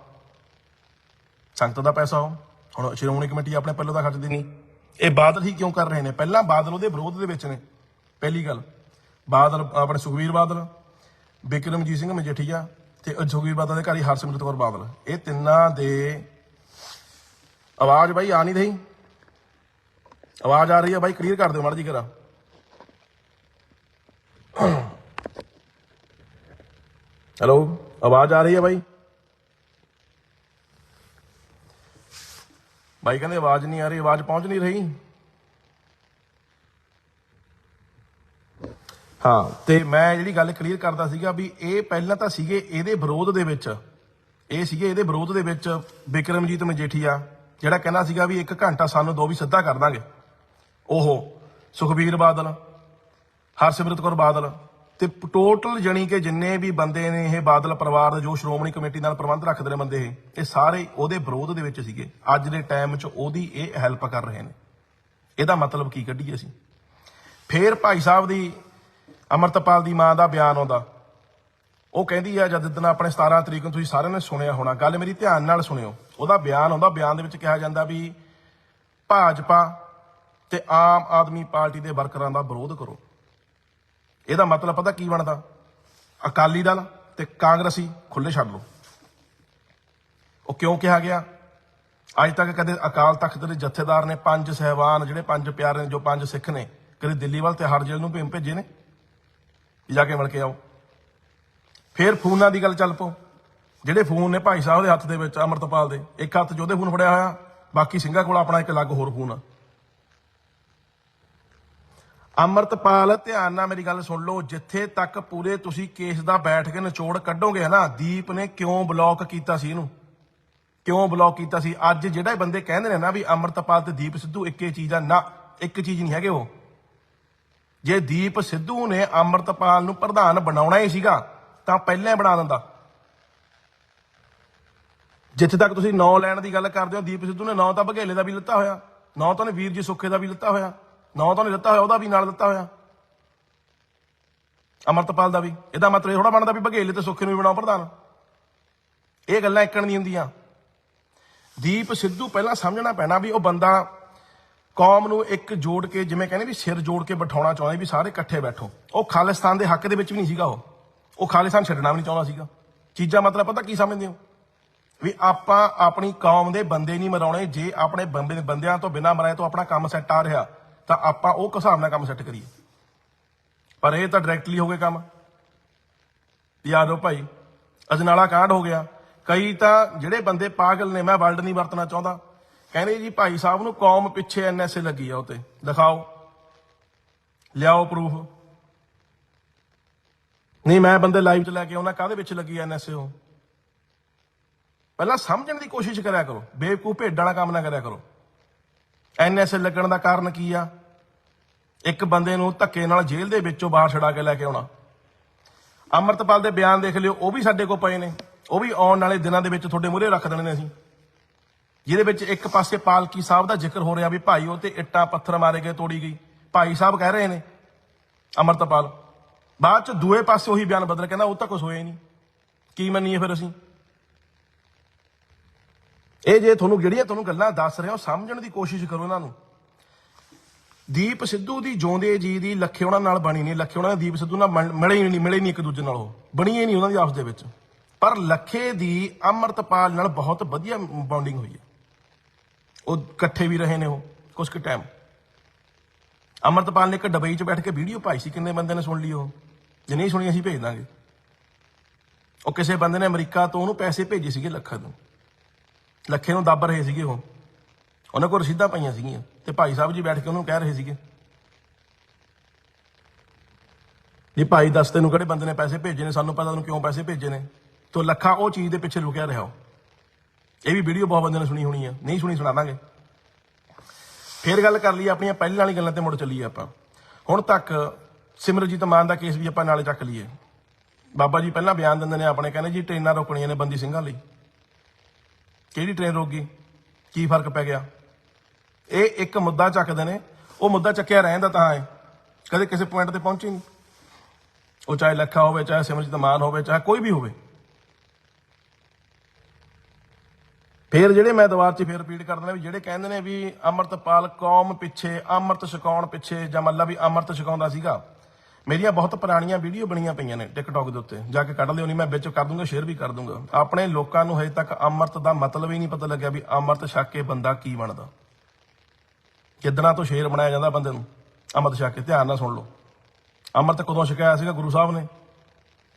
ਸੰਗਤ ਦਾ ਪੈਸਾ ਉਹ? ਹੁਣ ਸ਼੍ਰੋਮਣੀ ਕਮੇਟੀ ਆਪਣੇ ਪੱਲੇ ਦਾ ਖਰਚਦੀ ਨਹੀਂ। ਇਹ ਬਾਦਲ ਹੀ ਕਿਉਂ ਕਰ ਰਹੇ ਨੇ? ਪਹਿਲਾਂ ਬਾਦਲ ਉਹਦੇ ਵਿਰੋਧ ਦੇ ਵਿੱਚ ਨੇ। ਪਹਿਲੀ ਗੱਲ, ਬਾਦਲ, ਆਪਣੇ ਸੁਖਵੀਰ ਬਾਦਲ, ਬਿਕਰਮਜੀਤ ਸਿੰਘ ਮਜੀਠੀਆ ਤੇ ਉਹ ਬਾਦਲ ਦੇ ਘਰ ਹਰਸਿਮਰਤ ਕੌਰ ਬਾਦਲ। ਇਹ ਤਿੰਨਾਂ ਦੇ ਆਵਾਜ਼ ਬਾਈ ਆ ਨਹੀਂ ਰਹੀ। ਆਵਾਜ਼ ਆ ਰਹੀ ਹੈ ਬਾਈ ਕਲੀਅਰ ਕਰ ਦਿਓ ਮਾੜਾ ਜੀ ਕਰਾ ਹੈਲੋ ਆਵਾਜ਼ ਆ ਰਹੀ ਹੈ ਬਾਈ? ਬਾਈ ਕਹਿੰਦੇ ਆਵਾਜ਼ ਨਹੀਂ ਆ ਰਹੀ, ਆਵਾਜ਼ ਪਹੁੰਚ ਨਹੀਂ ਰਹੀ। ਹਾਂ, ਤੇ ਮੈਂ ਜਿਹੜੀ ਗੱਲ ਕਲੀਅਰ ਕਰਦਾ ਸੀਗਾ ਵੀ ਇਹ ਪਹਿਲਾਂ ਤਾਂ ਸੀਗੇ ਇਹਦੇ ਵਿਰੋਧ ਦੇ ਵਿੱਚ। ਇਹ ਸੀਗੇ ਇਹਦੇ ਵਿਰੋਧ ਦੇ ਵਿੱਚ ਬਿਕਰਮਜੀਤ ਮਜੀਠੀਆ। ਜਿਹੜਾ ਕਹਿੰਦਾ ਸੀਗਾ ਵੀ ਇੱਕ ਘੰਟਾ ਸਾਨੂੰ ਦੋ ਵੀ ਸਿੱਧਾ ਕਰ ਦਾਂਗੇ। ਉਹ ਸੁਖਬੀਰ ਬਾਦਲ, ਹਰਸਿਮਰਤ ਕੌਰ ਬਾਦਲ ਤੇ ਟੋਟਲ ਜਣੀ ਕਿ ਜਿੰਨੇ ਵੀ ਬੰਦੇ ਨੇ ਇਹ ਬਾਦਲ ਪਰਿਵਾਰ ਦੇ ਜੋ ਸ਼੍ਰੋਮਣੀ ਕਮੇਟੀ ਨਾਲ ਪ੍ਰਬੰਧ ਰੱਖਦੇ ਨੇ ਬੰਦੇ ਇਹ ਇਹ ਸਾਰੇ ਉਹਦੇ ਵਿਰੋਧ ਦੇ ਵਿੱਚ ਸੀਗੇ। ਅੱਜ ਦੇ ਟਾਈਮ 'ਚ ਉਹਦੀ ਇਹ ਹੈਲਪ ਕਰ ਰਹੇ ਨੇ। ਇਹਦਾ ਮਤਲਬ ਕੀ ਕੱਢੀਏ ਅਸੀਂ? ਫੇਰ ਭਾਈ ਸਾਹਿਬ ਦੀ ਅਮਰਤਪਾਲ ਦੀ ਮਾਂ ਦਾ ਬਿਆਨ ਆਉਂਦਾ। ਉਹ ਕਹਿੰਦੀ ਆ, ਜਦ ਦਿਨ ਆਪਣੇ 17 ਤਰੀਕ ਨੂੰ ਤੁਸੀਂ ਸਾਰਿਆਂ ਨੇ ਸੁਣਿਆ ਹੋਣਾ, ਗੱਲ ਮੇਰੀ ਧਿਆਨ ਨਾਲ ਸੁਣਿਓ। ਉਹਦਾ ਬਿਆਨ ਆਉਂਦਾ, ਬਿਆਨ ਦੇ ਵਿੱਚ ਕਿਹਾ ਜਾਂਦਾ ਵੀ ਭਾਜਪਾ ਤੇ ਆਮ ਆਦਮੀ ਪਾਰਟੀ ਦੇ ਵਰਕਰਾਂ ਦਾ ਵਿਰੋਧ ਕਰੋ। ਇਹਦਾ ਮਤਲਬ ਪਤਾ ਕੀ ਬਣਦਾ? ਅਕਾਲੀ ਦਲ ਤੇ ਕਾਂਗਰਸੀ ਖੁੱਲੇ ਛੱਡ ਲਓ। ਉਹ ਕਿਉਂ ਕਿਹਾ ਗਿਆ? ਅੱਜ ਤੱਕ ਕਦੇ ਅਕਾਲ ਤਖਤ ਦੇ ਜਥੇਦਾਰ ਨੇ ਪੰਜ ਸਹਿਬਾਨ, ਜਿਹੜੇ ਪੰਜ ਪਿਆਰੇ ਨੇ, ਜੋ ਪੰਜ ਸਿੱਖ ਨੇ, ਕਦੇ ਦਿੱਲੀ ਵੱਲ ਤੇ ਹਰ ਜੇਲ੍ਹ ਨੂੰ ਭੇਮ ਭੇਜੇ ਨੇ? ਜਾ ਕੇ ਮਿਲ ਕੇ ਆਓ। ਫਿਰ ਫੋਨਾਂ ਦੀ ਗੱਲ ਚੱਲ ਪਓ ਜਿਹੜੇ ਫੋਨ ਨੇ ਭਾਈ ਸਾਹਿਬ ਦੇ ਹੱਥ ਦੇ ਵਿੱਚ, ਅਮਰਤਪਾਲ ਦੇ, ਇੱਕ ਹੱਥ 'ਚ ਉਹਦੇ ਫੋਨ ਫੜਿਆ ਹੋਇਆ, ਬਾਕੀ ਸਿੰਘਾਂ ਕੋਲ ਆਪਣਾ ਇੱਕ ਅਲੱਗ ਹੋਰ ਫੋਨ ਆ। ਅਮਰਤਪਾਲ, ਧਿਆਨ ਨਾਲ ਮੇਰੀ ਗੱਲ ਸੁਣ ਲਓ, ਜਿੱਥੇ ਤੱਕ ਪੂਰੇ ਤੁਸੀਂ ਕੇਸ ਦਾ ਬੈਠ ਕੇ ਨਿਚੋੜ ਕੱਢੋਗੇ ਹਨਾ, ਦੀਪ ਨੇ ਕਿਉਂ ਬਲੌਕ ਕੀਤਾ ਸੀ ਇਹਨੂੰ? ਕਿਉਂ ਬਲੌਕ ਕੀਤਾ ਸੀ? ਅੱਜ ਜਿਹੜਾ ਬੰਦੇ ਕਹਿੰਦੇ ਨੇ ਨਾ ਵੀ ਅਮਰਤਪਾਲ ਤੇ ਦੀਪ ਸਿੱਧੂ ਇੱਕੇ ਚੀਜ਼ ਆ, ਨਾ, ਇੱਕ ਚੀਜ਼ ਨਹੀਂ ਹੈਗੇ ਉਹ। ਜੇ ਦੀਪ ਸਿੱਧੂ ਨੇ ਅਮਰਤਪਾਲ ਨੂੰ ਪ੍ਰਧਾਨ ਬਣਾਉਣਾ ਹੀ ਸੀਗਾ ਤਾਂ ਪਹਿਲਾਂ ਹੀ ਬਣਾ ਦਿੰਦਾ। ਜਿੱਥੇ ਤੱਕ ਤੁਸੀਂ ਨੌ ਲੈਣ ਦੀ ਗੱਲ ਕਰਦੇ ਹੋ, ਦੀਪ ਸਿੱਧੂ ਨੇ ਨੌ ਤਾਂ ਬਘੇਲੇ ਦਾ ਵੀ ਲਿੱਤਾ ਹੋਇਆ, ਨਾਂ ਤਾਂ ਉਹਨੇ ਵੀਰ ਜੀ ਸੁੱਖੇ ਦਾ ਵੀ ਲਿੱਤਾ ਹੋਇਆ, ਨਾਂ ਤਾਂ ਉਹਨੇ ਲਿੱਤਾ ਹੋਇਆ, ਉਹਦਾ ਵੀ ਨਾਲ ਦਿੱਤਾ ਹੋਇਆ। ਅਮਰਤਪਾਲ ਦਾ ਵੀ, ਇਹਦਾ ਮਤਲਬ ਇਹ ਥੋੜਾ ਬਣਦਾ ਵੀ ਬਘੇਲੇ ਤੇ ਸੁੱਖੇ ਨੂੰ ਵੀ ਬਣਾਓ ਪ੍ਰਧਾਨ। ਇਹ ਗੱਲਾਂ ਇੱਕਣ ਨਹੀਂ ਹੁੰਦੀਆਂ। ਦੀਪ ਸਿੱਧੂ ਪਹਿਲਾਂ ਸਮਝਣਾ ਪੈਣਾ ਵੀ ਉਹ ਬੰਦਾ ਕੌਮ ਨੂੰ ਇੱਕ ਜੋੜ ਕੇ, ਜਿਵੇਂ ਕਹਿੰਦੇ ਵੀ ਸਿਰ ਜੋੜ ਕੇ ਬਿਠਾਉਣਾ ਚਾਹੁੰਦੇ ਵੀ ਸਾਰੇ ਇਕੱਠੇ ਬੈਠੋ। ਉਹ ਖਾਲਿਸਤਾਨ ਦੇ ਹੱਕ ਦੇ ਵਿੱਚ ਵੀ ਨਹੀਂ ਸੀਗਾ ਉਹ। ਉਹ ਖਾਲਿਸਤਾਨ ਛੱਡਣਾ ਵੀ ਨਹੀਂ ਚਾਹੁੰਦਾ ਸੀਗਾ। ਚੀਜ਼ਾਂ ਮਤਲਬ ਪਤਾ ਕੀ ਸਮਝਦੇ ਹੋ? ਵੀ ਆਪਾਂ ਆਪਣੀ ਕੌਮ ਦੇ ਬੰਦੇ ਨਹੀਂ ਮਰਾਉਣੇ, ਜੇ ਆਪਣੇ ਬੰਦੇ ਬੰਦਿਆਂ ਤੋਂ ਬਿਨਾਂ ਮਰਾਏ ਤੋਂ ਆਪਣਾ ਕੰਮ ਸੈੱਟ ਆ ਰਿਹਾ, ਤਾਂ ਆਪਾਂ ਉਹ ਹਿਸਾਬ ਨਾਲ ਕੰਮ ਸੈੱਟ ਕਰੀਏ। ਪਰ ਇਹ ਤਾਂ ਡਾਇਰੈਕਟਲੀ ਹੋ ਗਏ ਕੰਮ। ਯਾਦੋ ਭਾਈ, ਅਜਨਾਲਾ ਕਾਂਡ ਹੋ ਗਿਆ। ਕਈ ਤਾਂ ਜਿਹੜੇ ਬੰਦੇ ਪਾਗਲ ਨੇ, ਮੈਂ ਵਰਲਡ ਨਹੀਂ ਵਰਤਣਾ ਚਾਹੁੰਦਾ। ਕਹਿੰਦੇ ਜੀ ਭਾਈ ਸਾਹਿਬ ਨੂੰ ਕੌਮ ਪਿੱਛੇ ਐਨਐਸਏ ਲੱਗੀ ਆ ਉਤੇ। ਦਿਖਾਓ। ਲਿਆਓ ਪ੍ਰੂਫ ਨਹੀਂ, ਮੈਂ ਬੰਦੇ ਲਾਈਵ ਚ ਲੈ ਕੇ ਆਉਣਾ, ਕਾਹਦੇ ਵਿੱਚ ਲੱਗੀ ਐਨਐਸਏ ਉਹ? ਪਹਿਲਾਂ ਸਮਝਣ ਦੀ ਕੋਸ਼ਿਸ਼ ਕਰਿਆ ਕਰੋ, ਬੇਵਕੂਫ ਭੇਡਾਂ ਵਾਲਾ ਕੰਮ ਨਾ ਕਰਿਆ ਕਰੋ। ਐਨਐਸਏ ਲੱਗਣ ਦਾ ਕਾਰਨ ਕੀ ਆ? ਇੱਕ ਬੰਦੇ ਨੂੰ ਧੱਕੇ ਨਾਲ ਜੇਲ੍ਹ ਦੇ ਵਿੱਚੋਂ ਬਾਹਰ ਛਡਾ ਕੇ ਲੈ ਕੇ ਆਉਣਾ। ਅਮਰਤਪਾਲ ਦੇ ਬਿਆਨ ਦੇਖ ਲਿਓ, ਉਹ ਵੀ ਸਾਡੇ ਕੋਲ ਪਏ ਨੇ। ਉਹ ਵੀ ਆਉਣ ਵਾਲੇ ਦਿਨਾਂ ਦੇ ਵਿੱਚ ਤੁਹਾਡੇ ਮੂਹਰੇ ਰੱਖ ਦੇਣੇ ਨੇ ਅਸੀਂ। ਜਿਹਦੇ ਵਿੱਚ ਇੱਕ ਪਾਸੇ ਪਾਲਕੀ ਸਾਹਿਬ ਦਾ ਜ਼ਿਕਰ ਹੋ ਰਿਹਾ ਵੀ ਭਾਈ ਉਹ ਤੇ ਇੱਟਾਂ ਪੱਥਰ ਮਾਰੇ ਗਏ, ਤੋੜੀ ਗਈ। ਭਾਈ ਸਾਹਿਬ ਕਹਿ ਰਹੇ ਨੇ, ਅਮਰਤਪਾਲ। ਬਾਅਦ ਚ ਦੂਏ ਪਾਸੇ ਉਹੀ ਬਿਆਨ ਬਦਲ ਕਹਿੰਦਾ, ਉਹ ਤਾਂ ਕੁਝ ਹੋਇਆ ਹੀ ਨਹੀਂ। ਕੀ ਮੰਨੀਏ ਫਿਰ ਅਸੀਂ? ਇਹ ਜੇ ਤੁਹਾਨੂੰ ਜਿਹੜੀਆਂ ਤੁਹਾਨੂੰ ਗੱਲਾਂ ਦੱਸ ਰਿਹਾ ਉਹ ਸਮਝਣ ਦੀ ਕੋਸ਼ਿਸ਼ ਕਰੋ ਇਹਨਾਂ ਨੂੰ। ਦੀਪ ਸਿੱਧੂ ਦੀ ਜੋਂਦੇ ਜੀ ਦੀ ਲੱਖੇ ਉਹਨਾਂ ਨਾਲ ਬਣੀ ਨਹੀਂ। ਲੱਖੇ ਉਹਨਾਂ ਨੇ ਦੀਪ ਸਿੱਧੂ ਨਾਲ ਮਿਲ- ਮਿਲੇ ਹੀ ਨਹੀਂ, ਮਿਲੇ ਨਹੀਂ ਇੱਕ ਦੂਜੇ ਨਾਲ ਉਹ। ਬਣੀ ਹੀ ਨਹੀਂ ਉਹਨਾਂ ਦੀ ਆਪਸ ਦੇ ਵਿੱਚ। ਪਰ ਲੱਖੇ ਦੀ ਅਮਰਤਪਾਲ ਨਾਲ ਬਹੁਤ ਵਧੀਆ ਬੌਂਡਿੰਗ ਹੋਈ ਹੈ। ਉਹ ਇਕੱਠੇ ਵੀ ਰਹੇ ਨੇ ਉਹ ਕੁਝ ਕੁ ਟਾਈਮ ਅਮਰਤਪਾਲ ਨੇ ਇੱਕ ਡਬਈ 'ਚ ਬੈਠ ਕੇ ਵੀਡੀਓ ਪਾਈ ਸੀ, ਕਿੰਨੇ ਬੰਦੇ ਨੇ ਸੁਣ ਲਈ ਉਹ। ਜੇ ਨਹੀਂ ਸੁਣੀ ਅਸੀਂ ਭੇਜ ਦਾਂਗੇ। ਉਹ ਕਿਸੇ ਬੰਦੇ ਨੇ ਅਮਰੀਕਾ ਤੋਂ ਉਹਨੂੰ ਪੈਸੇ ਭੇਜੇ ਸੀਗੇ ਲੱਖਾਂ ਨੂੰ ਲੱਖੇ ਨੂੰ ਦੱਬ ਰਹੇ ਸੀਗੇ ਉਹ। ਉਹਨਾਂ ਕੋਲ ਰਸੀਦਾਂ ਪਈਆਂ ਸੀਗੀਆਂ ਤੇ ਭਾਈ ਸਾਹਿਬ ਜੀ ਬੈਠ ਕੇ ਉਹਨੂੰ ਕਹਿ ਰਹੇ ਸੀਗੇ। ਜੀ ਭਾਈ ਦੱਸ ਤੈਨੂੰ ਕਿਹੜੇ ਬੰਦੇ ਨੇ ਪੈਸੇ ਭੇਜੇ ਨੇ? ਸਾਨੂੰ ਪਤਾ ਉਹਨੂੰ ਕਿਉਂ ਪੈਸੇ ਭੇਜੇ ਨੇ? ਤੋ ਲੱਖਾਂ ਉਹ ਚੀਜ਼ ਦੇ ਪਿੱਛੇ ਲੁਕਿਆ ਰਿਹਾ। ਉਹ ਇਹ ਵੀ ਵੀਡੀਓ ਬਹੁਤ ਬੰਦੇ ਨੇ ਸੁਣੀ ਹੋਣੀ ਆ। ਨਹੀਂ ਸੁਣੀ ਸੁਣਾ ਦਾਂਗੇ। ਫੇਰ ਗੱਲ ਕਰ ਲਈ ਆਪਣੀਆਂ ਪਹਿਲਾਂ ਵਾਲੀ ਗੱਲਾਂ ਤੇ ਮੁੜ ਚੱਲੀਏ ਆਪਾਂ। ਹੁਣ ਤੱਕ ਸਿਮਰਜੀਤ ਮਾਨ ਦਾ ਕੇਸ ਵੀ ਆਪਾਂ ਨਾਲੇ ਚੱਕ ਲਈਏ। ਬਾਬਾ ਜੀ ਪਹਿਲਾਂ ਬਿਆਨ ਦਿੰਦੇ ਨੇ, ਆਪਣੇ ਕਹਿੰਦੇ ਜੀ ਟ੍ਰੇਨਾਂ ਰੋਕਣੀਆਂ ਨੇ ਬੰਦੀ ਸਿੰਘਾਂ ਲਈ। ਕਿਹੜੀ ਟ੍ਰੇਨ ਰੁਕ ਗਈ? ਕੀ ਫ਼ਰਕ ਪੈ ਗਿਆ? ਇਹ ਇੱਕ ਮੁੱਦਾ ਚੱਕਦੇ ਨੇ। ਉਹ ਮੁੱਦਾ ਚੱਕਿਆ ਰਹਿੰਦਾ ਤਾਂ ਹੈ। ਕਦੇ ਕਿਸੇ ਪੁਆਇੰਟ ਤੇ ਪਹੁੰਚੇ ਨਹੀਂ। ਉਹ ਚਾਹੇ ਲੱਖਾ ਹੋਵੇ, ਚਾਹੇ ਸਿਮਰਜੀਤ ਮਾਨ ਹੋਵੇ, ਚਾਹੇ ਕੋਈ ਵੀ ਹੋਵੇ। ਫਿਰ ਜਿਹੜੇ ਮੈਂ ਦੁਬਾਰਾ 'ਚ ਫਿਰ ਰਿਪੀਟ ਕਰ ਦਿੰਦਾ ਵੀ ਜਿਹੜੇ ਕਹਿੰਦੇ ਨੇ ਵੀ ਅਮਰਤਪਾਲ ਕੌਮ ਪਿੱਛੇ, ਅਮਰਤ ਛਕਾਉਣ ਪਿੱਛੇ ਜਾਂ ਮੱਲਾ ਵੀ ਅਮਰਤ ਛਕਾਉਂਦਾ ਸੀਗਾ ਮੇਰੀਆਂ ਬਹੁਤ ਪੁਰਾਣੀਆਂ ਵੀਡੀਓ ਬਣੀਆਂ ਪਈਆਂ ਨੇ ਟਿਕਟੌਕ ਦੇ ਉੱਤੇ। ਜਾ ਕੇ ਕੱਢ ਲਿਓ, ਨਹੀਂ ਮੈਂ ਵਿੱਚ ਕਰ ਦੂੰਗਾ ਸ਼ੇਅਰ ਵੀ ਕਰ ਦੂੰਗਾ। ਆਪਣੇ ਲੋਕਾਂ ਨੂੰ ਹਜੇ ਤੱਕ ਅੰਮ੍ਰਿਤ ਦਾ ਮਤਲਬ ਹੀ ਨਹੀਂ ਪਤਾ ਲੱਗਿਆ ਵੀ ਅੰਮ੍ਰਿਤ ਛਕ ਕੇ ਬੰਦਾ ਕੀ ਬਣਦਾ। ਕਿਦਣਾ ਤੋਂ ਸ਼ੇਰ ਬਣਾਇਆ ਜਾਂਦਾ ਬੰਦੇ ਨੂੰ? ਅੰਮ੍ਰਿਤ ਛਕ ਕੇ, ਧਿਆਨ ਨਾਲ ਸੁਣ ਲਓ। ਅੰਮ੍ਰਿਤ ਕਦੋਂ ਛਕਾਇਆ ਸੀਗਾ ਗੁਰੂ ਸਾਹਿਬ ਨੇ?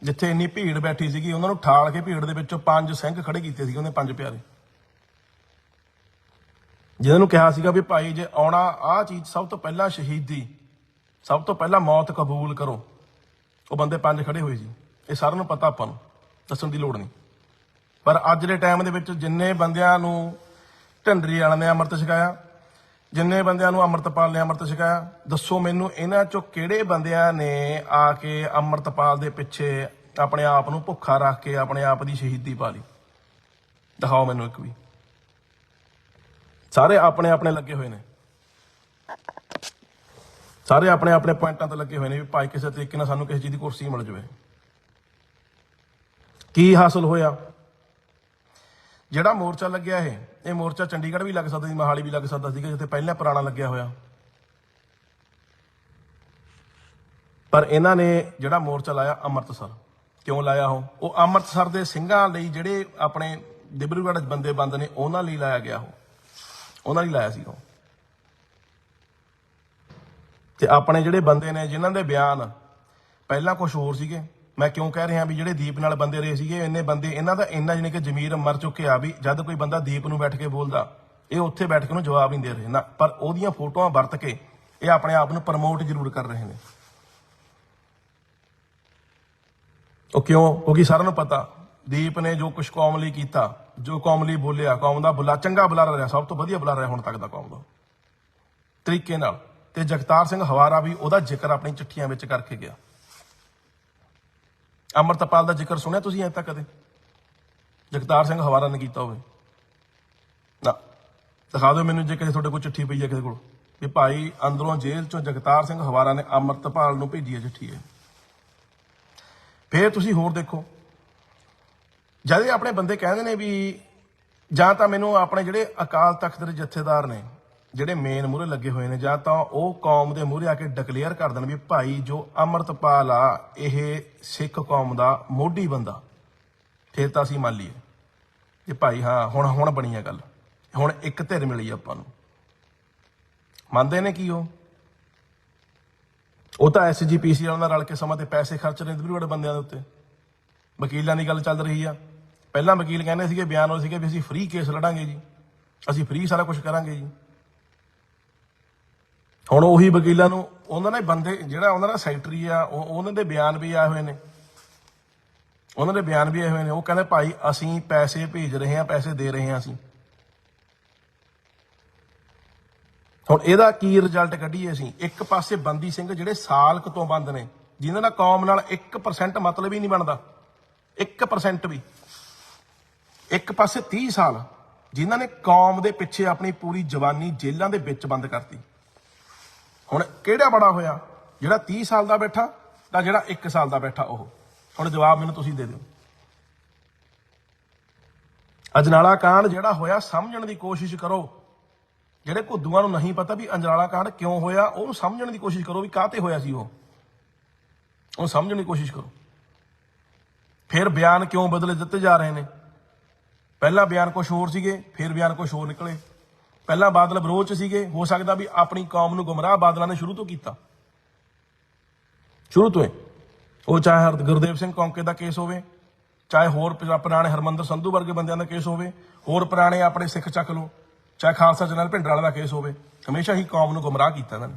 ਜਿੱਥੇ ਇੰਨੀ ਭੀੜ ਬੈਠੀ ਸੀਗੀ, ਉਹਨਾਂ ਨੂੰ ਠਾਲ ਕੇ ਭੀੜ ਦੇ ਵਿੱਚੋਂ ਪੰਜ ਸਿੰਘ ਖੜੇ ਕੀਤੇ ਸੀ ਉਹਨੇ ਪੰਜ ਪਿਆਰੇ। ਜਿਹਨਾਂ ਨੂੰ ਕਿਹਾ ਸੀਗਾ ਵੀ ਭਾਈ ਜੇ ਆਉਣਾ, ਆਹ ਚੀਜ਼ ਸਭ ਤੋਂ ਪਹਿਲਾਂ ਸ਼ਹੀਦੀ ਸਭ ਤੋਂ ਪਹਿਲਾਂ ਮੌਤ ਕਬੂਲ ਕਰੋ। ਉਹ ਬੰਦੇ ਪੰਜ ਖੜੇ ਹੋਏ ਸੀ। ਇਹ ਸਾਰਿਆਂ ਨੂੰ ਪਤਾ ਆਪਾਂ ਨੂੰ, ਦੱਸਣ ਦੀ ਲੋੜ ਨਹੀਂ। ਪਰ ਅੱਜ ਦੇ ਟਾਈਮ ਦੇ ਵਿੱਚ ਜਿੰਨੇ ਬੰਦਿਆਂ ਨੂੰ ਢੰਡਰੀ ਵਾਲਿਆਂ ਨੇ ਅੰਮ੍ਰਿਤ ਛਕਾਇਆ, ਜਿੰਨੇ ਬੰਦਿਆਂ ਨੂੰ ਅੰਮ੍ਰਿਤਪਾਲ ਨੇ ਅੰਮ੍ਰਿਤ ਛਕਾਇਆ, ਦੱਸੋ ਮੈਨੂੰ ਇਹਨਾਂ ਚੋਂ ਕਿਹੜੇ ਬੰਦਿਆਂ ਨੇ ਆ ਕੇ ਅੰਮ੍ਰਿਤਪਾਲ ਦੇ ਪਿੱਛੇ ਆਪਣੇ ਆਪ ਨੂੰ ਭੁੱਖਾ ਰੱਖ ਕੇ ਆਪਣੇ ਆਪ ਦੀ ਸ਼ਹੀਦੀ ਪਾ ਲਈ? ਦਿਖਾਓ ਮੈਨੂੰ ਇੱਕ ਵੀ। ਸਾਰੇ ਆਪਣੇ ਆਪਣੇ ਲੱਗੇ ਹੋਏ ਨੇ। ਸਾਰੇ ਆਪਣੇ ਆਪਣੇ ਪੁਆਇੰਟਾਂ ਤੇ ਲੱਗੇ ਹੋਏ ਨੇ ਵੀ ਭਾਈ ਕਿਸੇ ਤਰੀਕੇ ਨਾਲ ਸਾਨੂੰ ਕਿਸੇ ਚੀਜ਼ ਦੀ ਕੁਰਸੀ ਮਿਲ ਜਾਵੇ। ਕੀ ਹਾਸਲ ਹੋਇਆ? ਜਿਹੜਾ ਮੋਰਚਾ ਲੱਗਿਆ ਇਹ ਇਹ ਮੋਰਚਾ ਚੰਡੀਗੜ੍ਹ ਵੀ ਲੱਗ ਸਕਦਾ ਸੀ, ਮਹਾਲੀ ਵੀ ਲੱਗ ਸਕਦਾ ਸੀਗਾ, ਜਿੱਥੇ ਪਹਿਲਾਂ ਪੁਰਾਣਾ ਲੱਗਿਆ ਹੋਇਆ। ਪਰ ਇਹਨਾਂ ਨੇ ਜਿਹੜਾ ਮੋਰਚਾ ਲਾਇਆ ਅੰਮ੍ਰਿਤਸਰ। ਕਿਉਂ ਲਾਇਆ ਉਹ? ਉਹ ਅੰਮ੍ਰਿਤਸਰ ਦੇ ਸਿੰਘਾਂ ਲਈ ਜਿਹੜੇ ਆਪਣੇ ਡਿਬਰੂਗੜ੍ਹ ਬੰਦੇ ਬੰਦ ਨੇ, ਉਹਨਾਂ ਲਈ ਲਾਇਆ ਗਿਆ ਉਹ। ਉਹਨਾਂ ਲਈ ਲਾਇਆ ਸੀ ਉਹ। ਤੇ ਆਪਣੇ ਜਿਹੜੇ ਬੰਦੇ ਨੇ, ਜਿਨ੍ਹਾਂ ਦੇ ਬਿਆਨ ਪਹਿਲਾਂ ਕੁਝ ਹੋਰ ਸੀਗੇ, ਮੈਂ ਕਿਉਂ ਕਹਿ ਰਿਹਾ ਵੀ ਜਿਹੜੇ ਦੀਪ ਨਾਲ ਬੰਦੇ ਰਹੇ ਸੀਗੇ, ਇੰਨੇ ਬੰਦੇ, ਇਹਨਾਂ ਦਾ ਇੰਨਾ ਜਿਹਨੇ ਕਿ ਜ਼ਮੀਰ ਮਰ ਚੁੱਕੇ ਆ ਵੀ ਜਦ ਕੋਈ ਬੰਦਾ ਦੀਪ ਨੂੰ ਬੈਠ ਕੇ ਬੋਲਦਾ, ਇਹ ਉੱਥੇ ਬੈਠ ਕੇ ਉਹਨੂੰ ਜਵਾਬ ਨਹੀਂ ਦੇ ਰਹੇ ਨਾ। ਪਰ ਉਹਦੀਆਂ ਫੋਟੋਆਂ ਵਰਤ ਕੇ ਇਹ ਆਪਣੇ ਆਪ ਨੂੰ ਪ੍ਰਮੋਟ ਜ਼ਰੂਰ ਕਰ ਰਹੇ ਨੇ। ਉਹ ਕਿਉਂ? ਕਿਉਂਕਿ ਸਾਰਿਆਂ ਨੂੰ ਪਤਾ, ਦੀਪ ਨੇ ਜੋ ਕੁਝ ਕੌਮ ਲਈ ਕੀਤਾ, ਜੋ ਕੌਮ ਲਈ ਬੋਲਿਆ, ਕੌਮ ਦਾ ਬੁਲਾ, ਚੰਗਾ ਬੁਲਾ ਰਿਹਾ, ਸਭ ਤੋਂ ਵਧੀਆ ਬੁਲਾ ਰਿਹਾ ਹੁਣ ਤੱਕ ਦਾ ਕੌਮ ਦਾ। ਤਰੀਕੇ ਨਾਲ। ਤੇ ਜਗਤਾਰ ਸਿੰਘ ਹਵਾਰਾ ਵੀ ਉਹਦਾ ਜ਼ਿਕਰ ਆਪਣੀ ਚਿੱਠੀਆਂ ਵਿੱਚ ਕਰਕੇ ਗਿਆ। ਅਮਰਤਪਾਲ ਦਾ ਜ਼ਿਕਰ ਸੁਣਿਆ ਤੁਸੀਂ ਅਜੇ ਤੱਕ ਕਦੇ? ਜਗਤਾਰ ਸਿੰਘ ਹਵਾਰਾ ਨੇ ਕੀਤਾ ਹੋਵੇ। ਨਾ। ਦਿਖਾ ਦਿਓ ਮੈਨੂੰ ਜੇ ਕਿਸੇ ਤੁਹਾਡੇ ਕੋਲ ਚਿੱਠੀ ਪਈ ਹੈ ਕਿਸੇ ਕੋਲ। ਕਿ ਭਾਈ ਅੰਦਰੋਂ ਜੇਲ੍ਹ ਚੋਂ ਜਗਤਾਰ ਸਿੰਘ ਹਵਾਰਾ ਨੇ ਅਮਰਤਪਾਲ ਨੂੰ ਭੇਜੀ ਹੈ ਚਿੱਠੀ ਹੈ ਫੇਰ ਤੁਸੀਂ ਹੋਰ ਦੇਖੋ। ਜਦ ਆਪਣੇ ਬੰਦੇ ਕਹਿੰਦੇ ਨੇ ਵੀ ਜਾਂ ਤਾਂ ਮੈਨੂੰ ਆਪਣੇ ਜਿਹੜੇ ਅਕਾਲ ਤਖਤ ਦੇ ਜਥੇਦਾਰ ਨੇ ਜਿਹੜੇ ਮੇਨ ਮੂਹਰੇ ਲੱਗੇ ਹੋਏ ਨੇ, ਜਾਂ ਤਾਂ ਉਹ ਕੌਮ ਦੇ ਮੂਹਰੇ ਆ ਕੇ ਡਿਕਲੇਅਰ ਕਰ ਦੇਣ ਵੀ ਭਾਈ ਜੋ ਅਮਰਤਪਾਲ ਆ, ਇਹ ਸਿੱਖ ਕੌਮ ਦਾ ਮੋਢੀ ਬੰਦਾ। ਫਿਰ ਤਾਂ ਅਸੀਂ ਮੰਨ ਲਈਏ ਕਿ ਭਾਈ ਹਾਂ, ਹੁਣ ਹੁਣ ਬਣੀ ਆ ਗੱਲ। ਹੁਣ ਇੱਕ ਧਿਰ ਮਿਲੀ ਆਪਾਂ ਨੂੰ। ਮੰਨਦੇ ਨੇ ਕੀ ਉਹ? ਉਹ ਤਾਂ ਐਸਜੀਪੀਸੀ ਵਾਲਿਆਂ ਨਾਲ ਰਲ ਕੇ ਸਮਾਂ ਤੇ ਪੈਸੇ ਖਰਚ ਰਹੇ ਨੇ ਵੀ ਬੜੇ ਬੰਦਿਆਂ ਦੇ ਉੱਤੇ। ਵਕੀਲਾਂ ਦੀ ਗੱਲ ਚੱਲ ਰਹੀ ਆ। ਪਹਿਲਾਂ ਵਕੀਲ ਕਹਿੰਦੇ ਸੀਗੇ, ਬਿਆਨ ਹੋਏ ਸੀਗੇ ਵੀ ਅਸੀਂ ਫ੍ਰੀ ਕੇਸ ਲੜਾਂਗੇ ਜੀ। ਅਸੀਂ ਫ੍ਰੀ ਸਾਰਾ ਕੁਝ ਕਰਾਂਗੇ ਜੀ। ਹੁਣ ਉਹੀ ਵਕੀਲਾਂ ਨੂੰ, ਉਹਨਾਂ ਨੇ ਬੰਦੇ, ਜਿਹੜਾ ਉਹਨਾਂ ਦਾ ਸੈਕਟਰੀ ਆ, ਉਹ- ਉਹਨਾਂ ਦੇ ਬਿਆਨ ਵੀ ਆਏ ਹੋਏ ਨੇ। ਉਹਨਾਂ ਦੇ ਬਿਆਨ ਵੀ ਆਏ ਹੋਏ ਨੇ। ਉਹ ਕਹਿੰਦੇ, ਭਾਈ, ਅਸੀਂ ਪੈਸੇ ਭੇਜ ਰਹੇ ਹਾਂ, ਪੈਸੇ ਦੇ ਰਹੇ ਹਾਂ ਅਸੀਂ। ਹੁਣ ਇਹਦਾ ਕੀ ਰਿਜ਼ਲਟ ਕੱਢੀਏ ਅਸੀਂ? ਇੱਕ ਪਾਸੇ ਬੰਦੀ ਸਿੰਘ ਜਿਹੜੇ ਸਾਲ ਕ ਤੋਂ ਬੰਦ ਨੇ, ਜਿਨ੍ਹਾਂ ਦਾ ਕੌਮ ਨਾਲ 1% ਮਤਲਬ ਹੀ ਨਹੀਂ ਬਣਦਾ। 1% ਵੀ। ਇੱਕ ਪਾਸੇ 30 ਸਾਲ, ਜਿਨ੍ਹਾਂ ਨੇ ਕੌਮ ਦੇ ਪਿੱਛੇ ਆਪਣੀ ਪੂਰੀ ਜਵਾਨੀ ਜੇਲ੍ਹਾਂ ਦੇ ਵਿੱਚ ਬੰਦ ਕਰਤੀ। ਹੁਣ ਕਿਹੜਾ ਬੜਾ ਹੋਇਆ? ਜਿਹੜਾ 30 ਸਾਲ ਦਾ ਬੈਠਾ ਤਾਂ ਜਿਹੜਾ 1 ਸਾਲ ਦਾ ਬੈਠਾ ਉਹ। ਹੁਣ ਜਵਾਬ ਮੈਨੂੰ ਤੁਸੀਂ ਦੇ ਦਿਓ। ਅਜਨਾਲਾ ਕਾਂਡ ਜਿਹੜਾ ਹੋਇਆ, ਸਮਝਣ ਦੀ ਕੋਸ਼ਿਸ਼ ਕਰੋ। ਜਿਹੜੇ ਘੁੱਦੂਆਂ ਨੂੰ ਨਹੀਂ ਪਤਾ ਵੀ ਅਜਨਾਲਾ ਕਾਂਡ ਕਿਉਂ ਹੋਇਆ, ਉਹਨੂੰ ਸਮਝਣ ਦੀ ਕੋਸ਼ਿਸ਼ ਕਰੋ ਵੀ ਕਾਹਤੇ ਹੋਇਆ ਸੀ ਉਹ। ਉਹ ਸਮਝਣ ਦੀ ਕੋਸ਼ਿਸ਼ ਕਰੋ। ਫਿਰ ਬਿਆਨ ਕਿਉਂ ਬਦਲੇ ਦਿੱਤੇ ਜਾ ਰਹੇ ਨੇ? ਪਹਿਲਾਂ ਬਿਆਨ ਕੁਝ ਹੋਰ ਸੀਗੇ, ਫਿਰ ਬਿਆਨ ਕੁਝ ਹੋਰ ਨਿਕਲੇ। ਪਹਿਲਾਂ ਬਾਦਲ ਵਿਰੋਧ ਚ ਸੀਗੇ, ਹੋ ਸਕਦਾ ਵੀ ਆਪਣੀ ਕੌਮ ਨੂੰ ਗੁੰਮਰਾਹ ਬਾਦਲਾਂ ਨੇ ਸ਼ੁਰੂ ਤੋਂ ਕੀਤਾ। ਸ਼ੁਰੂ ਤੋਂ ਹੀ। ਉਹ ਚਾਹੇ ਹਰ ਗੁਰਦੇਵ ਸਿੰਘ ਕੌਂਕੇ ਦਾ ਕੇਸ ਹੋਵੇ, ਚਾਹੇ ਹੋਰ ਪੁਰਾਣੇ ਹਰਮੰਦਰ ਸੰਧੂ ਵਰਗੇ ਬੰਦਿਆਂ ਦਾ ਕੇਸ ਹੋਵੇ, ਹੋਰ ਪੁਰਾਣੇ ਆਪਣੇ ਸਿੱਖ ਚੱਕ ਲੋ ਚਾਹੇ ਖਾਲਸਾ ਜਨਰਲ ਭਿੰਡਰਾਲਾ ਦਾ ਕੇਸ ਹੋਵੇ, ਹਮੇਸ਼ਾ ਹੀ ਕੌਮ ਨੂੰ ਗੁੰਮਰਾਹ ਕੀਤਾ ਇਹਨਾਂ ਨੇ।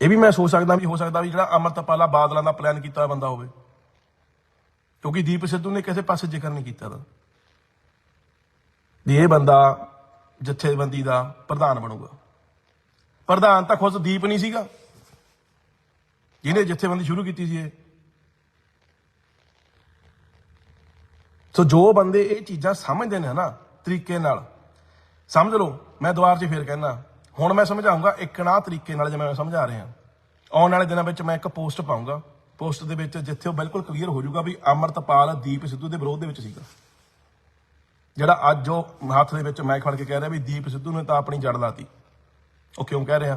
ਇਹ ਵੀ ਮੈਂ ਸੋਚ ਸਕਦਾ ਵੀ, ਹੋ ਸਕਦਾ ਵੀ ਜਿਹੜਾ ਅਮਰਤਪਾਲਾ ਬਾਦਲਾਂ ਦਾ ਪਲਾਨ ਕੀਤਾ ਬੰਦਾ ਹੋਵੇ। ਕਿਉਂਕਿ ਦੀਪ ਸਿੱਧੂ ਨੇ ਕਿਸੇ ਪਾਸੇ ਜ਼ਿਕਰ ਨਹੀਂ ਕੀਤਾ। ਦਾ ਵੀ ਇਹ ਬੰਦਾ ਜਥੇਬੰਦੀ ਦਾ ਪ੍ਰਧਾਨ ਬਣੂਗਾ। ਪ੍ਰਧਾਨ ਤਾਂ ਖੁਦ ਦੀਪ ਨਹੀਂ ਸੀਗਾ। ਜਿਹਨੇ ਜਥੇਬੰਦੀ ਸ਼ੁਰੂ ਕੀਤੀ ਸੀ ਇਹ। ਸੋ ਜੋ ਬੰਦੇ ਇਹ ਚੀਜ਼ਾਂ ਸਮਝਦੇ ਨੇ ਨਾ ਤਰੀਕੇ ਨਾਲ, ਸਮਝ ਲਓ, ਮੈਂ ਦੁਬਾਰ 'ਚ ਫੇਰ ਕਹਿਣਾ ਹੁਣ ਮੈਂ ਸਮਝਾਉਂਗਾ ਇੱਕ ਨਾ ਤਰੀਕੇ ਨਾਲ ਜਿਵੇਂ ਮੈਂ ਸਮਝਾ ਰਿਹਾ। ਆਉਣ ਵਾਲੇ ਦਿਨਾਂ ਵਿੱਚ ਮੈਂ ਇੱਕ ਪੋਸਟ ਪਾਉਂਗਾ। ਪੋਸਟ ਦੇ ਵਿੱਚ ਜਿੱਥੇ ਉਹ ਬਿਲਕੁਲ ਕਲੀਅਰ ਹੋ ਜਾਊਗਾ ਵੀ ਅਮਰਤਪਾਲ ਦੀਪ ਸਿੱਧੂ ਦੇ ਵਿਰੋਧ ਦੇ ਵਿੱਚ ਸੀਗਾ। ਜਿਹੜਾ ਅੱਜ ਉਹ ਹੱਥ ਦੇ ਵਿੱਚ ਮੈਂ ਖੜ ਕੇ ਕਹਿ ਰਿਹਾ ਵੀ ਦੀਪ ਸਿੱਧੂ ਨੇ ਤਾਂ ਆਪਣੀ ਜੜ ਲਾਤੀ। ਉਹ ਕਿਉਂ ਕਹਿ ਰਿਹਾ?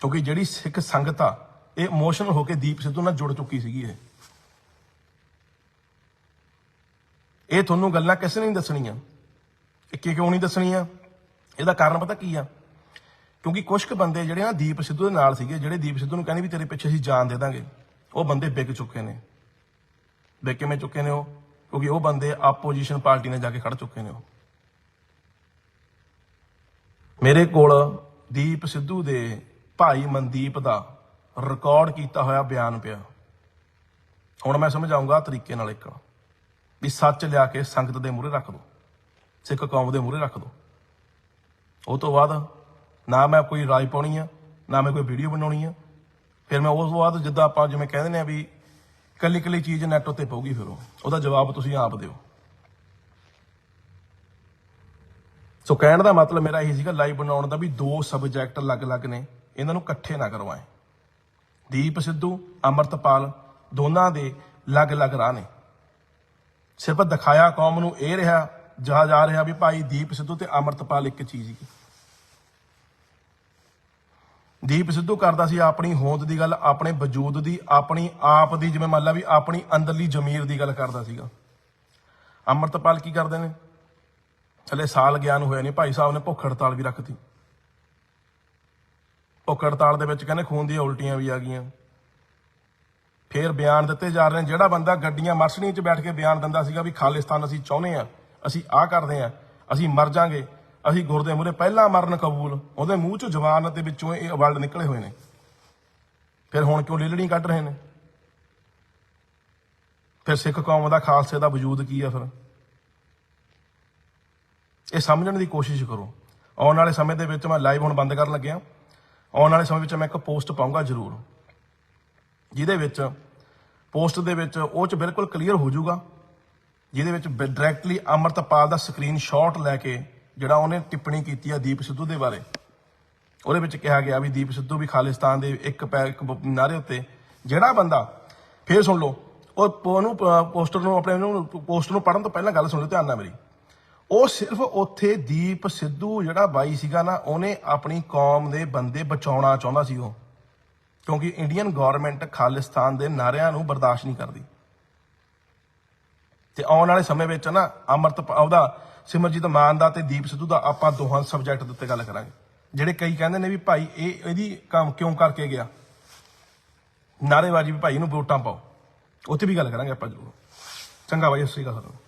ਕਿਉਂਕਿ ਜਿਹੜੀ ਸਿੱਖ ਸੰਗਤ ਆ, ਇਹ ਇਮੋਸ਼ਨਲ ਹੋ ਕੇ ਦੀਪ ਸਿੱਧੂ ਨਾਲ ਜੁੜ ਚੁੱਕੀ ਸੀਗੀ ਇਹ। ਇਹ ਤੁਹਾਨੂੰ ਗੱਲਾਂ ਕਿਸੇ ਨੇ ਨਹੀਂ ਦੱਸਣੀਆਂ। ਇਹ ਕਿ ਕਿਉਂ ਨਹੀਂ ਦੱਸਣੀਆਂ? ਇਹਦਾ ਕਾਰਨ ਪਤਾ ਕੀ ਆ? ਕਿਉਂਕਿ ਕੁਝ ਕੁ ਬੰਦੇ ਜਿਹੜੇ ਨਾ ਦੀਪ ਸਿੱਧੂ ਦੇ ਨਾਲ ਸੀਗੇ, ਜਿਹੜੇ ਦੀਪ ਸਿੱਧੂ ਨੂੰ ਕਹਿੰਦੇ ਵੀ ਤੇਰੇ ਪਿੱਛੇ ਅਸੀਂ ਜਾਨ ਦੇ ਦਾਂਗੇ, ਉਹ ਬੰਦੇ ਵਿਕ ਚੁੱਕੇ ਨੇ। ਵਿਕ ਕਿਵੇਂ ਚੁੱਕੇ ਨੇ ਉਹ? ਕਿਉਂਕਿ ਉਹ ਬੰਦੇ ਆਪੋਜੀਸ਼ਨ ਪਾਰਟੀ ਨਾਲ ਜਾ ਕੇ ਖੜ ਚੁੱਕੇ ਨੇ ਉਹ। ਮੇਰੇ ਕੋਲ ਦੀਪ ਸਿੱਧੂ ਦੇ ਭਾਈ ਮਨਦੀਪ ਦਾ ਰਿਕਾਰਡ ਕੀਤਾ ਹੋਇਆ ਬਿਆਨ ਪਿਆ। ਹੁਣ ਮੈਂ ਸਮਝਾਉਂਗਾ ਤਰੀਕੇ ਨਾਲ ਇੱਕ, ਵੀ ਸੱਚ ਲਿਆ ਕੇ ਸੰਗਤ ਦੇ ਮੂਹਰੇ ਰੱਖ ਦੋ, ਸਿੱਖ ਕੌਮ ਦੇ ਮੂਹਰੇ ਰੱਖ ਦੋ। ਉਹ ਤੋਂ ਬਾਅਦ ਨਾ ਮੈਂ ਕੋਈ ਰਾਜ ਪਾਉਣੀ ਆ, ਨਾ ਮੈਂ ਕੋਈ ਵੀਡੀਓ ਬਣਾਉਣੀ ਆ। ਫਿਰ ਮੈਂ ਉਸ ਤੋਂ ਬਾਅਦ ਜਿੱਦਾਂ ਆਪਾਂ ਜਿਵੇਂ ਕਹਿੰਦੇ ਨੇ ਆ ਵੀ ਕੱਲੀ ਕੱਲੀ ਚੀਜ਼ ਨੈਟ ਉੱਤੇ ਪਊਗੀ ਫਿਰ ਉਹ। ਉਹਦਾ ਜਵਾਬ ਤੁਸੀਂ ਆਪ ਦਿਓ। ਸੋ ਕਹਿਣ ਦਾ ਮਤਲਬ ਮੇਰਾ ਇਹ ਸੀਗਾ ਲਾਈਵ ਬਣਾਉਣ ਦਾ ਵੀ ਦੋ ਸਬਜੈਕਟ ਅਲੱਗ-ਅਲੱਗ ਨੇ, ਇਹਨਾਂ ਨੂੰ ਇਕੱਠੇ ਨਾ ਕਰਵਾਏ। ਦੀਪ ਸਿੱਧੂ, ਅਮਰਤਪਾਲ, ਦੋਨਾਂ ਦੇ ਅਲੱਗ-ਅਲੱਗ ਰਾਹ ਨੇ। ਸਿਰਫ ਦਿਖਾਇਆ ਕੌਮ ਨੂੰ ਇਹ ਰਿਹਾ ਜਾ ਜਾ ਰਿਹਾ ਵੀ ਭਾਈ ਦੀਪ ਸਿੱਧੂ ਤੇ ਅਮਰਤਪਾਲ ਇੱਕ ਚੀਜ਼ ਹੀ। ਦੀਪ ਸਿੱਧੂ ਕਰਦਾ ਸੀ ਆਪਣੀ ਹੋਂਦ ਦੀ ਗੱਲ, ਆਪਣੇ ਵਜੂਦ ਦੀ, ਆਪਣੀ ਆਪ ਦੀ, ਜਿਵੇਂ ਮੰਨ ਲਾ ਵੀ ਆਪਣੀ ਅੰਦਰਲੀ ਜ਼ਮੀਰ ਦੀ ਗੱਲ ਕਰਦਾ ਸੀਗਾ। ਅਮਰਤਪਾਲ ਕੀ ਕਰਦੇ ਨੇ? ਹਲੇ ਸਾਲ ਗਿਆਨ ਹੋਇਆ ਨਹੀਂ ਭਾਈ ਸਾਹਿਬ ਨੇ ਭੁੱਖ ਹੜਤਾਲ ਵੀ ਰੱਖਤੀ। ਭੁੱਖ ਹੜਤਾਲ ਦੇ ਵਿੱਚ ਕਹਿੰਦੇ ਖੂਨ ਦੀਆਂ ਉਲਟੀਆਂ ਵੀ ਆ ਗਈਆਂ। ਫੇਰ ਬਿਆਨ ਦਿੱਤੇ ਜਾ ਰਹੇ ਨੇ, ਜਿਹੜਾ ਬੰਦਾ ਗੱਡੀਆਂ ਮਰਸਣੀ 'ਚ ਬੈਠ ਕੇ ਬਿਆਨ ਦਿੰਦਾ ਸੀਗਾ ਵੀ ਖਾਲਿਸਤਾਨ ਅਸੀਂ ਚਾਹੁੰਦੇ ਆ ਅਸੀਂ ਆਹ ਕਰਦੇ ਆ ਅਸੀਂ ਮਰ ਜਾਾਂਗੇ। ਅਸੀਂ ਗੁਰਦੇ ਮੂਹਰੇ ਪਹਿਲਾਂ ਮਰਨ ਕਬੂਲ, ਉਹਦੇ ਮੂੰਹ 'ਚੋਂ ਜਵਾਨ ਅਤੇ ਵਿੱਚੋਂ ਇਹ ਵਰਡ ਨਿਕਲੇ ਹੋਏ ਨੇ। ਫਿਰ ਹੁਣ ਕਿਉਂ ਲੀਲੜੀ ਕੱਢ ਰਹੇ ਨੇ? ਫਿਰ ਸਿੱਖ ਕੌਮ ਦਾ ਖਾਲਸੇ ਦਾ ਵਜੂਦ ਕੀ ਆ ਫਿਰ? ਇਹ ਸਮਝਣ ਦੀ ਕੋਸ਼ਿਸ਼ ਕਰੋ। ਆਉਣ ਵਾਲੇ ਸਮੇਂ ਦੇ ਵਿੱਚ ਮੈਂ ਲਾਈਵ ਹੁਣ ਬੰਦ ਕਰਨ ਲੱਗਿਆ। ਆਉਣ ਵਾਲੇ ਸਮੇਂ ਵਿੱਚ ਮੈਂ ਇੱਕ ਪੋਸਟ ਪਾਉਂਗਾ ਜ਼ਰੂਰ। ਜਿਹਦੇ ਵਿੱਚ, ਪੋਸਟ ਦੇ ਵਿੱਚ ਉਹ ਚ ਬਿਲਕੁਲ ਕਲੀਅਰ ਹੋ ਜਾਊਗਾ। ਜਿਹਦੇ ਵਿੱਚ ਡਾਇਰੈਕਟਲੀ ਅਮਰਤਪਾਲ ਦਾ ਸਕਰੀਨਸ਼ਾਟ ਲੈ ਕੇ ਜਿਹੜਾ ਉਹਨੇ ਟਿੱਪਣੀ ਕੀਤੀ ਆ ਦੀਪ ਸਿੱਧੂ ਦੇ ਬਾਰੇ। ਉਹਦੇ ਵਿੱਚ ਕਿਹਾ ਗਿਆ ਵੀ ਦੀਪ ਸਿੱਧੂ ਵੀ ਖਾਲਿਸਤਾਨ ਦੇ ਇੱਕ ਪੈ, ਇੱਕ ਨਾਰੇ ਉੱਤੇ। ਜਿਹੜਾ ਬੰਦਾ, ਫੇਰ ਸੁਣ ਲਓ, ਉਹ ਉਹਨੂੰ ਪੋਸਟਰ ਨੂੰ ਆਪਣੇ ਨੂੰ ਪੋਸਟਰ ਨੂੰ ਪੜਨ ਤੋਂ ਪਹਿਲਾਂ ਗੱਲ ਸੁਣ ਲਓ ਧਿਆਨ ਨਾਲ ਮੇਰੀ। ਉਹ ਸਿਰਫ ਉੱਥੇ ਦੀਪ ਸਿੱਧੂ ਜਿਹੜਾ ਬਾਈ ਸੀਗਾ ਨਾ, ਉਹਨੇ ਆਪਣੀ ਕੌਮ ਦੇ ਬੰਦੇ ਬਚਾਉਣਾ ਚਾਹੁੰਦਾ ਸੀ ਉਹ। ਕਿਉਂਕਿ ਇੰਡੀਅਨ ਗਵਰਨਮੈਂਟ ਖਾਲਿਸਤਾਨ ਦੇ ਨਾਰਿਆਂ ਨੂੰ ਬਰਦਾਸ਼ਤ ਨਹੀਂ ਕਰਦੀ। ਤੇ ਆਉਣ ਵਾਲੇ ਸਮੇਂ ਵਿੱਚ ਨਾ, ਅਮਰਤ ਉਹਦਾ ਸਿਮਰਜੀਤ ਮਾਨ ਦਾ ਤੇ ਦੀਪ ਸਿੱਧੂ ਦਾ ਆਪਾਂ ਦੋਹਾਂ ਸਬਜੈਕਟ ਦੇ ਉੱਤੇ ਗੱਲ ਕਰਾਂਗੇ। ਜਿਹੜੇ ਕਈ ਕਹਿੰਦੇ ਨੇ ਵੀ ਭਾਈ ਇਹ ਇਹਦੀ ਕੰਮ ਕਿਉਂ ਕਰਕੇ ਗਿਆ? ਨਾਰੇਬਾਜ਼ੀ ਵੀ ਭਾਈ ਨੂੰ ਵੋਟਾਂ ਪਾਓ। ਉੱਥੇ ਵੀ ਗੱਲ ਕਰਾਂਗੇ ਆਪਾਂ ਜ਼ਰੂਰ। ਚੰਗਾ ਬਾਈ, ਸਤਿ ਸ਼੍ਰੀ ਅਕਾਲ